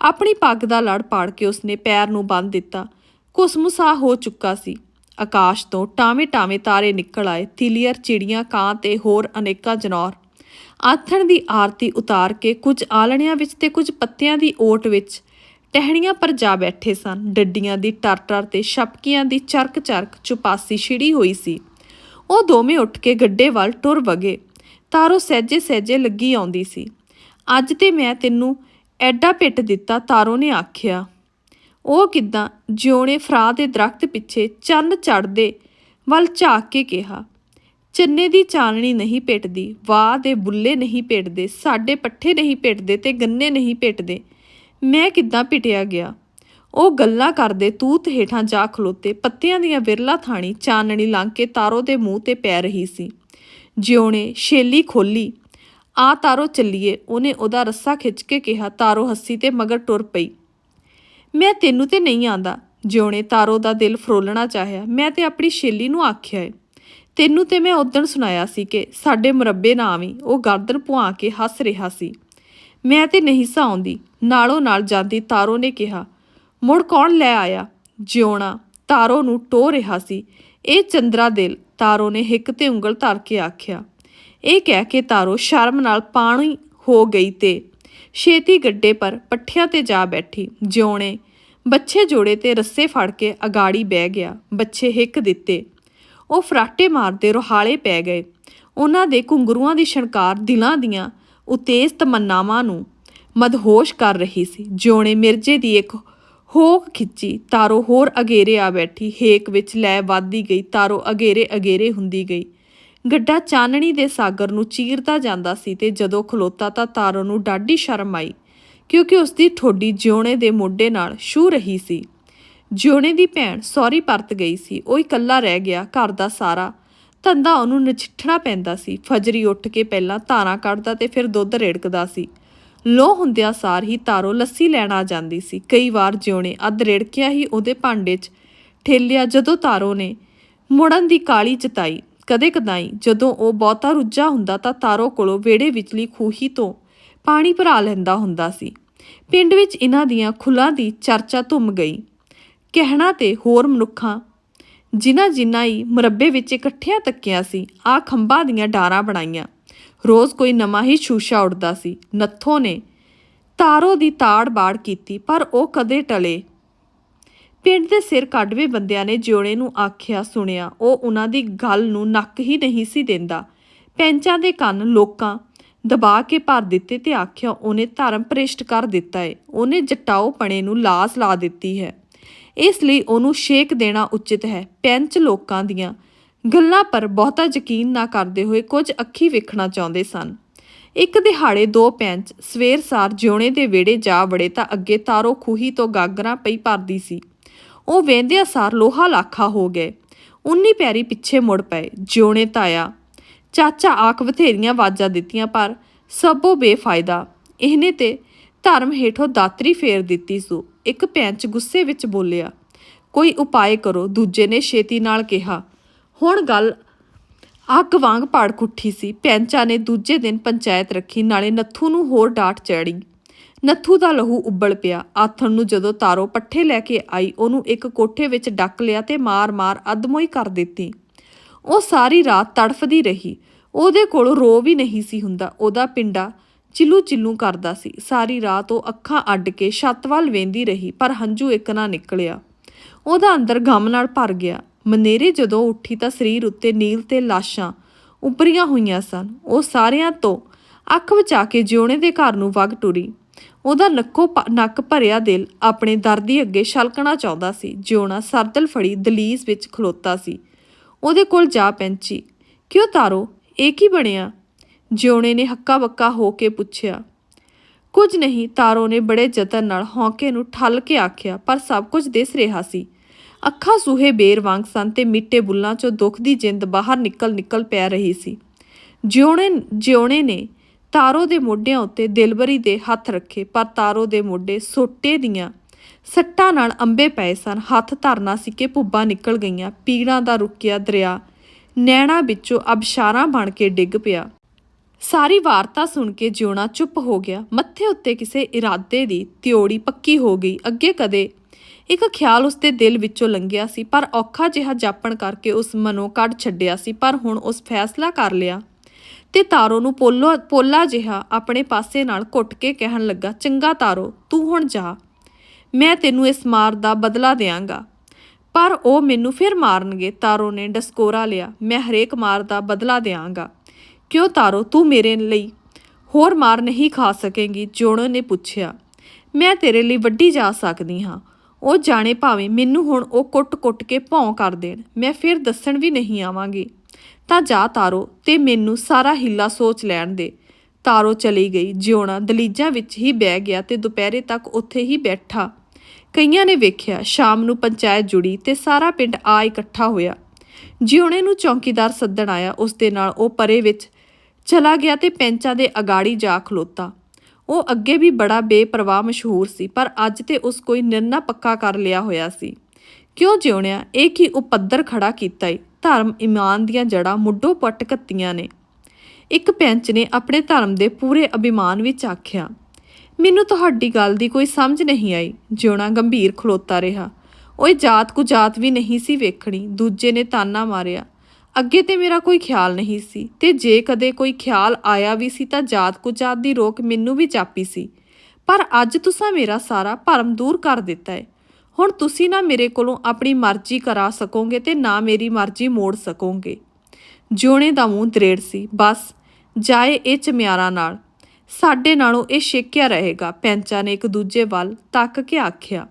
ਆਪਣੀ ਪੱਗ ਦਾ ਲੜ ਪਾੜ ਕੇ ਉਸਨੇ ਪੈਰ ਨੂੰ ਬੰਨ ਦਿੱਤਾ। ਕੁਸਮੁਸਾ ਹੋ ਚੁੱਕਾ ਸੀ। ਆਕਾਸ਼ ਤੋਂ ਟਾਵੇਂ-ਟਾਵੇਂ ਤਾਰੇ ਨਿਕਲ ਆਏ ਤਿਲੀਅਰ ਚਿੜੀਆਂ ਕਾਂ ਤੇ ਹੋਰ ਅਨੇਕਾਂ ਜਨੌਰ। ਆਥਣ ਦੀ ਆਰਤੀ ਉਤਾਰ ਕੇ ਕੁਝ ਆਲਣਿਆਂ ਵਿੱਚ ਤੇ ਕੁਝ ਪੱਤਿਆਂ ਦੀ ਓਟ ਵਿੱਚ ਟਹਿਣੀਆਂ ਪਰ ਜਾ ਬੈਠੇ ਸਨ। ਡੱਡੀਆਂ ਦੀ ਟਰ-ਟਰ ਤੇ ਛਪਕੀਆਂ ਦੀ ਚਰਕ-ਚਰਕ ਚੁਪਾਸੀ ਛਿੜੀ ਹੋਈ ਸੀ। ਉਹ ਦੋਵੇਂ ਉੱਠ ਕੇ ਗੱਡੇ ਵੱਲ ਟੁਰ ਵਗੇ। ਤਾਰੋ ਸਹਿਜੇ-ਸਹਿਜੇ ਲੱਗੀ ਆਉਂਦੀ ਸੀ। ਅੱਜ ਤੇ ਮੈਂ ਤੈਨੂੰ ਐਡਾ ਪਿੱਟ ਦਿੱਤਾ, ਤਾਰੋ ਨੇ ਆਖਿਆ। ਉਹ ਕਿਦਾਂ ਜਿਉਣੇ ਫਰਾ ਦੇ ਦਰਖਤ ਪਿੱਛੇ ਚੰਨ ਚੜਦੇ ਵੱਲ ਝਾਕ ਕੇ ਕਿਹਾ, ਚੰਨੇ ਦੀ ਚਾਨਣੀ ਨਹੀਂ ਪਿੱਟਦੀ, ਵਾਹ ਦੇ ਬੁੱਲੇ ਨਹੀਂ ਪਿੱਟਦੇ, ਸਾਡੇ ਪੱਠੇ ਨਹੀਂ ਪਿੱਟਦੇ ਤੇ ਗੰਨੇ ਨਹੀਂ ਪਿੱਟਦੇ। ਮੈਂ ਕਿੱਦਾਂ ਪਿਟਿਆ ਗਿਆ? ਉਹ ਗੱਲਾਂ ਕਰਦੇ ਤੂਤ ਹੇਠਾਂ ਜਾ ਖਲੋਤੇ। ਪੱਤਿਆਂ ਦੀਆਂ ਵਿਰਲਾ ਥਾਣੀ ਚਾਨਣੀ ਲੰਘ ਕੇ ਤਾਰੋ ਦੇ ਮੂੰਹ ਤੇ ਪੈ ਰਹੀ ਸੀ। ਜਿਉਣੇ ਛੇਲੀ ਖੋਲੀ। ਆ ਤਾਰੋ ਚੱਲੀਏ। ਉਹਨੇ ਉਹਦਾ ਰੱਸਾ ਖਿੱਚ ਕੇ ਕਿਹਾ, ਤਾਰੋ ਹੱਸੀ ਤੇ ਮਗਰ ਟੁਰ ਪਈ। ਮੈਂ ਤੈਨੂੰ ਤੇ ਨਹੀਂ ਆਂਦਾ। ਜਿਉਣੇ ਤਾਰੋ ਦਾ ਦਿਲ ਫਰੋਲਣਾ ਚਾਹਿਆ। ਮੈਂ ਤੇ ਆਪਣੀ ਸ਼ੇਲੀ ਨੂੰ ਆਖਿਆ ਏ। ਤੈਨੂੰ ਤੇ ਮੈਂ ਉਦਣ ਸੁਣਾਇਆ ਸੀ ਕਿ ਸਾਡੇ ਮੁਰੱਬੇ ਨਾ ਆਵੀਂ। ਉਹ ਗਰਦਨ ਪੁਆ ਕੇ ਹੱਸ ਰਿਹਾ ਸੀ। ਮੈਂ ਤੇ ਨਹੀਂ ਸਾਂ ਨਾਲੋਂ ਨਾਲ ਜਾਂਦੀ ਤਾਰੋ ਨੇ ਕਿਹਾ ਮੁੜ ਕੌਣ ਲੈ ਆਇਆ? ਜਿਉਣਾ ਤਾਰੋ ਨੂੰ ਟੋ ਰਿਹਾ ਸੀ। ਇਹ ਚੰਦਰਾ ਦਿਲ ਤਾਰੋ ਨੇ ਹਿੱਕ ਤੇ ਉਂਗਲ ਧਰ ਕੇ ਆਖਿਆ। ਇਹ ਕਹਿ ਕੇ ਤਾਰੋ ਸ਼ਰਮ ਨਾਲ ਪਾਣੀ ਹੋ ਗਈ ਤੇ ਛੇਤੀ ਗੱਡੇ ਪਰ ਪੱਠਿਆਂ ਤੇ ਜਾ ਬੈਠੀ। ਜਿਉਣੇ ਬੱਚੇ ਜੋੜੇ ਤੇ ਰੱਸੇ ਫੜ ਕੇ ਅਗਾੜੀ ਬਹਿ ਗਿਆ। ਬੱਚੇ ਹਿੱਕ ਦਿੱਤੇ। ਉਹ ਫਰਾਟੇ ਮਾਰਦੇ ਰੋਹਾਲੇ ਪੈ ਗਏ। ਉਹਨਾਂ ਦੇ ਘੁੰਗਰੂਆਂ ਦੀ ਛਣਕਾਰ ਦਿਲਾਂ ਦੀਆਂ ਉਤੇਜ ਤਮੰਨਾਵਾਂ ਨੂੰ ਮਦਹੋਸ਼ ਕਰ ਰਹੀ ਸੀ। ਜਿਉਣੇ ਮਿਰਜੇ ਦੀ ਇੱਕ ਹੋਕ ਖਿੱਚੀ, ਤਾਰੋ ਹੋਰ ਅਗੇਰੇ ਆ ਬੈਠੀ, ਹੇਕ ਵਿੱਚ ਲੈ ਵੱਧਦੀ ਗਈ, ਤਾਰੋ ਅਗੇਰੇ ਅਗੇਰੇ ਹੁੰਦੀ ਗਈ। ਗੱਡਾ ਚਾਨਣੀ ਦੇ ਸਾਗਰ ਨੂੰ ਚੀਰਦਾ ਜਾਂਦਾ ਸੀ ਤੇ ਜਦੋਂ ਖਲੋਤਾ ਤਾਂ ਤਾਰੋ ਨੂੰ ਡਾਢੀ ਸ਼ਰਮ ਆਈ, ਕਿਉਂਕਿ ਉਸ ਦੀ ਠੋਡੀ ਜਿਉਣੇ ਦੇ ਮੋਢੇ ਨਾਲ ਛੂ ਰਹੀ ਸੀ। ਜਿਉਣੇ ਦੀ ਭੈਣ ਸੌਰੀ ਪਰਤ ਗਈ ਸੀ, ਉਹ ਇਕੱਲਾ ਰਹਿ ਗਿਆ ਘਰ ਦਾ ਸਾਰਾ। ਧੰਦਾ ਉਹਨੂੰ ਨਛਿੱਠਣਾ ਪੈਂਦਾ ਸੀ, ਫਜਰੀ ਉੱਠ ਕੇ ਪਹਿਲਾਂ ਧਾਰਾਂ ਕੱਢਦਾ ਤੇ ਫਿਰ ਦੁੱਧ ਰੇੜਕਦਾ ਸੀ। ਲੋ ਹੁੰਦਿਆਂ ਸਾਰ ਹੀ ਤਾਰੋ ਲੱਸੀ ਲੈਣ ਆ ਜਾਂਦੀ ਸੀ। ਕਈ ਵਾਰ ਜਿਉਣੇ ਅੱਧ ਰੇੜਕਿਆ ਹੀ ਉਹਦੇ ਭਾਂਡੇ 'ਚ ਠੇਲਿਆ ਜਦੋਂ ਤਾਰੋ ਨੇ ਮੁੜਨ ਦੀ ਕਾਲੀ ਜਤਾਈ। ਕਦੇ ਕਦਾਈ ਜਦੋਂ ਉਹ ਬਹੁਤਾ ਰੁੱਝਾ ਹੁੰਦਾ ਤਾਂ ਤਾਰੋ ਕੋਲੋਂ ਵਿਹੜੇ ਵਿਚਲੀ ਖੂਹੀ ਤੋਂ ਪਾਣੀ ਭਰਾ ਲੈਂਦਾ ਹੁੰਦਾ ਸੀ। ਪਿੰਡ ਵਿੱਚ ਇਹਨਾਂ ਦੀਆਂ ਖੁੱਲਾਂ ਦੀ ਚਰਚਾ ਧੁੰਮ ਗਈ। ਕਹਿਣਾ ਤੇ ਹੋਰ ਮਨੁੱਖਾਂ ਜਿਨ੍ਹਾਂ ਜਿਨ੍ਹਾਂ ਹੀ ਮੁਰੱਬੇ ਵਿੱਚ ਇਕੱਠਿਆਂ ਤੱਕਿਆ ਸੀ ਆ ਖੰਭਾਂ ਦੀਆਂ ਡਾਰਾਂ ਬਣਾਈਆਂ। ਰੋਜ਼ ਕੋਈ ਨਵਾਂ ਹੀ ਸ਼ੂਸ਼ਾ ਉੱਡਦਾ ਸੀ। ਨੱਥੋ ਨੇ ਤਾਰੋ ਦੀ ਤਾੜ ਬਾੜ ਕੀਤੀ, ਪਰ ਉਹ ਕਦੇ ਟਲੇ। ਪਿੰਡ ਦੇ ਸਿਰ ਕੱਢਵੇਂ ਬੰਦਿਆਂ ਨੇ ਜਿਉਣੇ ਨੂੰ ਆਖਿਆ, ਸੁਣਿਆ। ਉਹ ਉਹਨਾਂ ਦੀ ਗੱਲ ਨੂੰ ਨੱਕ ਹੀ ਨਹੀਂ ਸੀ ਦਿੰਦਾ। ਪੈਂਚਾਂ ਦੇ ਕੰਨ ਲੋਕਾਂ ਦਬਾ ਕੇ ਭਰ ਦਿੱਤੇ ਤੇ ਆਖਿਆ, ਉਹਨੇ ਧਰਮ ਭ੍ਰਿਸ਼ਟ ਕਰ ਦਿੱਤਾ ਏ। ਉਹਨੇ ਜਟਾਓ ਪਣੇ ਨੂੰ ਲਾਸ ਲਾ ਦਿੱਤੀ ਹੈ। ਇਸ ਲਈ ਉਹਨੂੰ ਸ਼ੇਕ ਦੇਣਾ ਉਚਿਤ ਹੈ। ਪੈਂਚ ਲੋਕਾਂ ਦੀਆਂ ਗੱਲਾਂ ਪਰ ਬਹੁਤਾ ਯਕੀਨ ਨਾ ਕਰਦੇ ਹੋਏ ਕੁਝ ਅੱਖੀ ਵੇਖਣਾ ਚਾਹੁੰਦੇ ਸਨ। ਇੱਕ ਦਿਹਾੜੇ ਦੋ ਪੈਂਚ ਸਵੇਰ ਸਾਰ ਜਿਉਣੇ ਦੇ ਵਿਹੜੇ ਜਾ ਵੜੇ ਤਾਂ ਅੱਗੇ ਤਾਰੋ ਖੂਹੀ ਤੋਂ ਗਾਗਰਾਂ ਪਈ ਭਰਦੀ ਸੀ। ਉਹ ਵੇਂਦਿਆਂ ਸਾਰ ਲੋਹਾ ਲਾਖਾ ਹੋ ਗਏ। ਉਨੀ ਪੈਰੀ ਪਿੱਛੇ ਮੁੜ ਪਏ। ਜਿਉਣੇ ਤਾਇਆ। ਚਾਚਾ ਆਖ ਬਥੇਰੀਆਂ ਆਵਾਜ਼ਾਂ ਦਿੱਤੀਆਂ ਪਰ ਸਭੋ ਬੇਫਾਇਦਾ। ਇਹਨੇ ਤੇ ਧਰਮ ਹੇਠੋਂ ਦਾਤਰੀ ਫੇਰ ਦਿੱਤੀ ਸੂ। ਇੱਕ ਪੈਂਚ ਗੁੱਸੇ ਵਿੱਚ ਬੋਲਿਆ, ਕੋਈ ਉਪਾਏ ਕਰੋ। ਦੂਜੇ ਨੇ ਛੇਤੀ ਨਾਲ ਕਿਹਾ ਹੁਣ ਗੱਲ ਅੱਗ ਵਾਂਗ ਪਾੜ ਕੁੱਠੀ ਸੀ। ਪੈਂਚਾ ਨੇ ਦੂਜੇ ਦਿਨ ਪੰਚਾਇਤ ਰੱਖੀ, ਨਾਲੇ ਨੱਥੂ ਨੂੰ ਹੋਰ ਡਾਟ ਚੜੀ। ਨੱਥੂ ਦਾ ਲਹੂ ਉੱਬਲ ਪਿਆ। ਆਥਣ ਨੂੰ ਜਦੋਂ ਤਾਰੋ ਪੱਠੇ ਲੈ ਕੇ ਆਈ, ਉਹਨੂੰ ਇੱਕ ਕੋਠੇ ਵਿੱਚ ਡੱਕ ਲਿਆ ਤੇ ਮਾਰ-ਮਾਰ ਅਦਮੋਈ ਕਰ ਦਿੱਤੀ। ਉਹ ਸਾਰੀ ਰਾਤ ਤੜਫਦੀ ਰਹੀ। ਉਹਦੇ ਕੋਲ ਰੋ ਵੀ ਨਹੀਂ ਸੀ ਹੁੰਦਾ। ਉਹਦਾ ਪਿੰਡਾ ਚਿੱਲੂ ਚਿੱਲੂ ਕਰਦਾ ਸੀ। ਸਾਰੀ ਰਾਤ ਉਹ ਅੱਖਾਂ ਅੱਡ ਕੇ ਛੱਤ ਵੱਲ ਵੇਂਦੀ ਰਹੀ, ਪਰ ਹੰਝੂ ਇੱਕ ਨਾ ਨਿਕਲਿਆ। ਉਹਦਾ ਅੰਦਰ ਗਮ ਨਾਲ ਭਰ ਗਿਆ। ਮਨੇਰੇ ਜਦੋਂ ਉੱਠੀ ਤਾਂ ਸਰੀਰ ਉੱਤੇ ਨੀਲ ਤੇ ਲਾਸ਼ਾਂ ਉੱਭਰੀਆਂ ਹੋਈਆਂ ਸਨ। ਉਹ ਸਾਰਿਆਂ ਤੋਂ ਅੱਖ ਬਚਾ ਕੇ ਜਿਉਣੇ ਦੇ ਘਰ ਨੂੰ ਵਗ ਟੁਰੀ। ਉਹਦਾ ਨੱਕੋ ਪ- ਨੱਕ ਭਰਿਆ ਦਿਲ ਆਪਣੇ ਦਰਦੀ ਅੱਗੇ ਛਲਕਣਾ ਚਾਹੁੰਦਾ ਸੀ। ਜਿਉਣਾ ਸਰਦਲ ਫੜੀ ਦਲੀਜ਼ ਵਿੱਚ ਖਲੋਤਾ ਸੀ। ਉਹਦੇ ਕੋਲ ਜਾ ਪੈਂਚੀ। ਕਿਉਂ ਤਾਰੋ? ਇਹ ਕੀ ਬਣਿਆ? ਜਿਉਣੇ ਨੇ ਹੱਕਾ ਬੱਕਾ ਹੋ ਕੇ ਪੁੱਛਿਆ। ਕੁਝ ਨਹੀਂ, ਤਾਰੋ ਨੇ ਬੜੇ ਯਤਨ ਨਾਲ ਹੌਂਕੇ ਨੂੰ ਠੱਲ ਕੇ ਆਖਿਆ, ਪਰ ਸਭ ਕੁਝ ਦਿਸ ਰਿਹਾ ਸੀ। ਅੱਖਾਂ ਸੂਹੇ ਬੇਰ ਵਾਂਗ ਸਨ ਤੇ ਮਿੱਟੇ ਬੁੱਲਾਂ ਚੋਂ ਦੁੱਖ ਦੀ ਜਿੰਦ ਬਾਹਰ ਨਿਕਲ ਨਿਕਲ ਪੈ ਰਹੀ ਸੀ। ਜਿਉਣੇ ਜਿਉਣੇ ਨੇ ਤਾਰੋ ਦੇ ਮੋਢਿਆਂ ਉੱਤੇ ਦਿਲਬਰੀ ਦੇ ਹੱਥ ਰੱਖੇ, ਪਰ ਤਾਰੋ ਦੇ ਮੋਢੇ ਸੋਟੇ ਦੀਆਂ ਸੱਟਾਂ ਨਾਲ ਅੰਬੇ ਪਏ ਸਨ। ਹੱਥ ਧਰਨਾ ਸੀ ਕਿ ਭੁੱਬਾਂ ਨਿਕਲ ਗਈਆਂ। ਪੀੜਾਂ ਦਾ ਰੁਕਿਆ ਦਰਿਆ ਨੈਣਾ ਵਿੱਚੋਂ ਅਬਸ਼ਾਰਾਂ ਬਣ ਕੇ ਡਿੱਗ ਪਿਆ। ਸਾਰੀ ਵਾਰਤਾ ਸੁਣ ਕੇ ਜਿਉਣਾ ਚੁੱਪ ਹੋ ਗਿਆ। ਮੱਥੇ ਉੱਤੇ ਕਿਸੇ ਇਰਾਦੇ ਦੀ ਤਿਉੜੀ ਪੱਕੀ ਹੋ ਗਈ। ਅੱਗੇ ਕਦੇ ਇੱਕ ਖਿਆਲ ਉਸਦੇ ਦਿਲ ਵਿੱਚੋਂ ਲੰਘਿਆ ਸੀ, ਪਰ ਔਖਾ ਜਿਹਾ ਜਾਪਣ ਕਰਕੇ ਉਸ ਮਨੋਂ ਕੱਢ ਛੱਡਿਆ ਸੀ, ਪਰ ਹੁਣ ਉਸ ਫੈਸਲਾ ਕਰ ਲਿਆ। ਤੇ ਤਾਰੋ ਨੂੰ ਪੋਲੋ ਪੋਲਾ ਜਿਹਾ ਆਪਣੇ ਪਾਸੇ ਨਾਲ ਘੁੱਟ ਕੇ ਕਹਿਣ ਲੱਗਾ, ਚੰਗਾ ਤਾਰੋ, ਤੂੰ ਹੁਣ ਜਾ। ਮੈਂ ਤੈਨੂੰ ਇਸ ਮਾਰ ਦਾ ਬਦਲਾ ਦੇਵਾਂਗਾ ਪਰ ਉਹ ਮੈਨੂੰ ਫਿਰ ਮਾਰਨਗੇ। ਤਾਰੋ ਨੇ ਡਸਕੋਰਾ ਲਿਆ, ਮੈਂ ਹਰੇਕ ਮਾਰ ਦਾ ਬਦਲਾ ਦੇਵਾਂਗਾ ਕਿਉਂ ਤਾਰੋ, ਤੂੰ ਮੇਰੇ ਲਈ ਹੋਰ ਮਾਰ ਨਹੀਂ ਖਾ ਸਕੇਂਗੀ? ਜੋਣੋ ਨੇ ਪੁੱਛਿਆ, ਮੈਂ ਤੇਰੇ ਲਈ ਵੱਡੀ ਜਾ ਸਕਦੀ ਹਾਂ। ਉਹ ਜਾਣੇ ਭਾਵੇਂ ਮੈਨੂੰ ਹੁਣ ਉਹ ਕੁੱਟ-ਕੁੱਟ ਕੇ ਭੌਂ ਕਰ ਦੇਣ। ਮੈਂ ਫਿਰ ਦੱਸਣ ਵੀ ਨਹੀਂ ਆਵਾਂਗੀ। ਤਾਂ ਜਾ ਤਾਰੋ ਤੇ ਮੈਨੂੰ ਸਾਰਾ ਹਿੱਲਾ ਸੋਚ ਲੈਣ ਦੇ। ਤਾਰੋ ਚਲੀ ਗਈ, ਜਿਉਣਾ ਦਲੀਜਾਂ ਵਿੱਚ ਹੀ ਬਹਿ ਗਿਆ ਤੇ ਦੁਪਹਿਰੇ ਤੱਕ ਉੱਥੇ ਹੀ ਬੈਠਾ। ਕਈਆਂ ਨੇ ਵੇਖਿਆ, ਸ਼ਾਮ ਨੂੰ ਪੰਚਾਇਤ ਜੁੜੀ ਤੇ ਸਾਰਾ ਪਿੰਡ ਆ ਇਕੱਠਾ ਹੋਇਆ। ਜਿਉਣੇ ਨੂੰ ਚੌਕੀਦਾਰ ਸੱਦਣ ਆਇਆ, ਉਸ ਦੇ ਨਾਲ ਉਹ ਪਰੇ ਵਿੱਚ ਚਲਾ ਗਿਆ ਤੇ ਪੈਂਚਾਂ ਦੇ ਅਗਾੜੀ ਜਾ ਖਲੋਤਾ। ਉਹ ਅੱਗੇ ਵੀ ਬੜਾ ਬੇਪਰਵਾਹ ਮਸ਼ਹੂਰ ਸੀ, ਪਰ ਅੱਜ ਤੇ ਉਸ ਕੋਈ ਨਿਰਣਾ ਪੱਕਾ ਕਰ ਲਿਆ ਹੋਇਆ ਸੀ। ਕਿਉਂ ਜਿਉਣਿਆ? ਇਹ ਕੀ ਉਪੱਦਰ ਖੜਾ ਕੀਤਾ ਏ। ਧਰਮ ਇਮਾਨ ਦੀਆਂ ਜੜਾਂ ਮੁੱਢੋਂ ਪੱਟ ਕੱਤੀਆਂ ਨੇ। ਇੱਕ ਪੈਂਚ ਨੇ ਆਪਣੇ ਧਰਮ ਦੇ ਪੂਰੇ ਅਭਿਮਾਨ ਵਿੱਚ ਆਖਿਆ, ਮੈਨੂੰ ਤੁਹਾਡੀ ਗੱਲ ਦੀ ਕੋਈ ਸਮਝ ਨਹੀਂ ਆਈ। ਜਿਉਣਾ ਗੰਭੀਰ ਖਲੋਤਾ ਰਿਹਾ। ਓਏ ਜਾਤ ਕੁ ਜਾਤ ਵੀ ਨਹੀਂ ਸੀ ਵੇਖਣੀ। ਦੂਜੇ ਨੇ ਤਾਨਾ ਮਾਰਿਆ ਅੱਗੇ ਤੇ ਮੇਰਾ ਕੋਈ ਖਿਆਲ ਨਹੀਂ ਸੀ ਤੇ ਜੇ ਕਦੇ ਕੋਈ ਖਿਆਲ ਆਇਆ ਵੀ ਸੀ ਤਾਂ ਜਾਤ ਕੁ ਜਾਤ ਦੀ ਰੋਕ ਮੈਨੂੰ ਵੀ ਚਾਪੀ ਸੀ। ਪਰ ਅੱਜ ਤੁਸੀਂ ਮੇਰਾ ਸਾਰਾ ਭਰਮ ਦੂਰ ਕਰ ਦਿੱਤਾ ਹੈ ਹੁਣ ਤੁਸੀਂ ਨਾ ਮੇਰੇ ਕੋਲੋਂ ਆਪਣੀ ਮਰਜ਼ੀ ਕਰਾ ਸਕੋਗੇ ਤੇ ਨਾ ਮੇਰੀ ਮਰਜ਼ੀ ਮੋੜ ਸਕੋਗੇ। ਜੋਣੇ ਦਾ ਮੂੰਹ ਦਰੇੜ ਸੀ। ਬਸ, ਜਾਏ ਇਹ ਚਮਿਆਰਾਂ ਨਾਲ। ਸਾਡੇ ਨਾਲੋਂ ਇਹ ਛੇਕਿਆ ਰਹੇਗਾ, ਪੈਂਚਾਂ ਨੇ ਇੱਕ ਦੂਜੇ ਵੱਲ ਤੱਕ ਕੇ ਆਖਿਆ।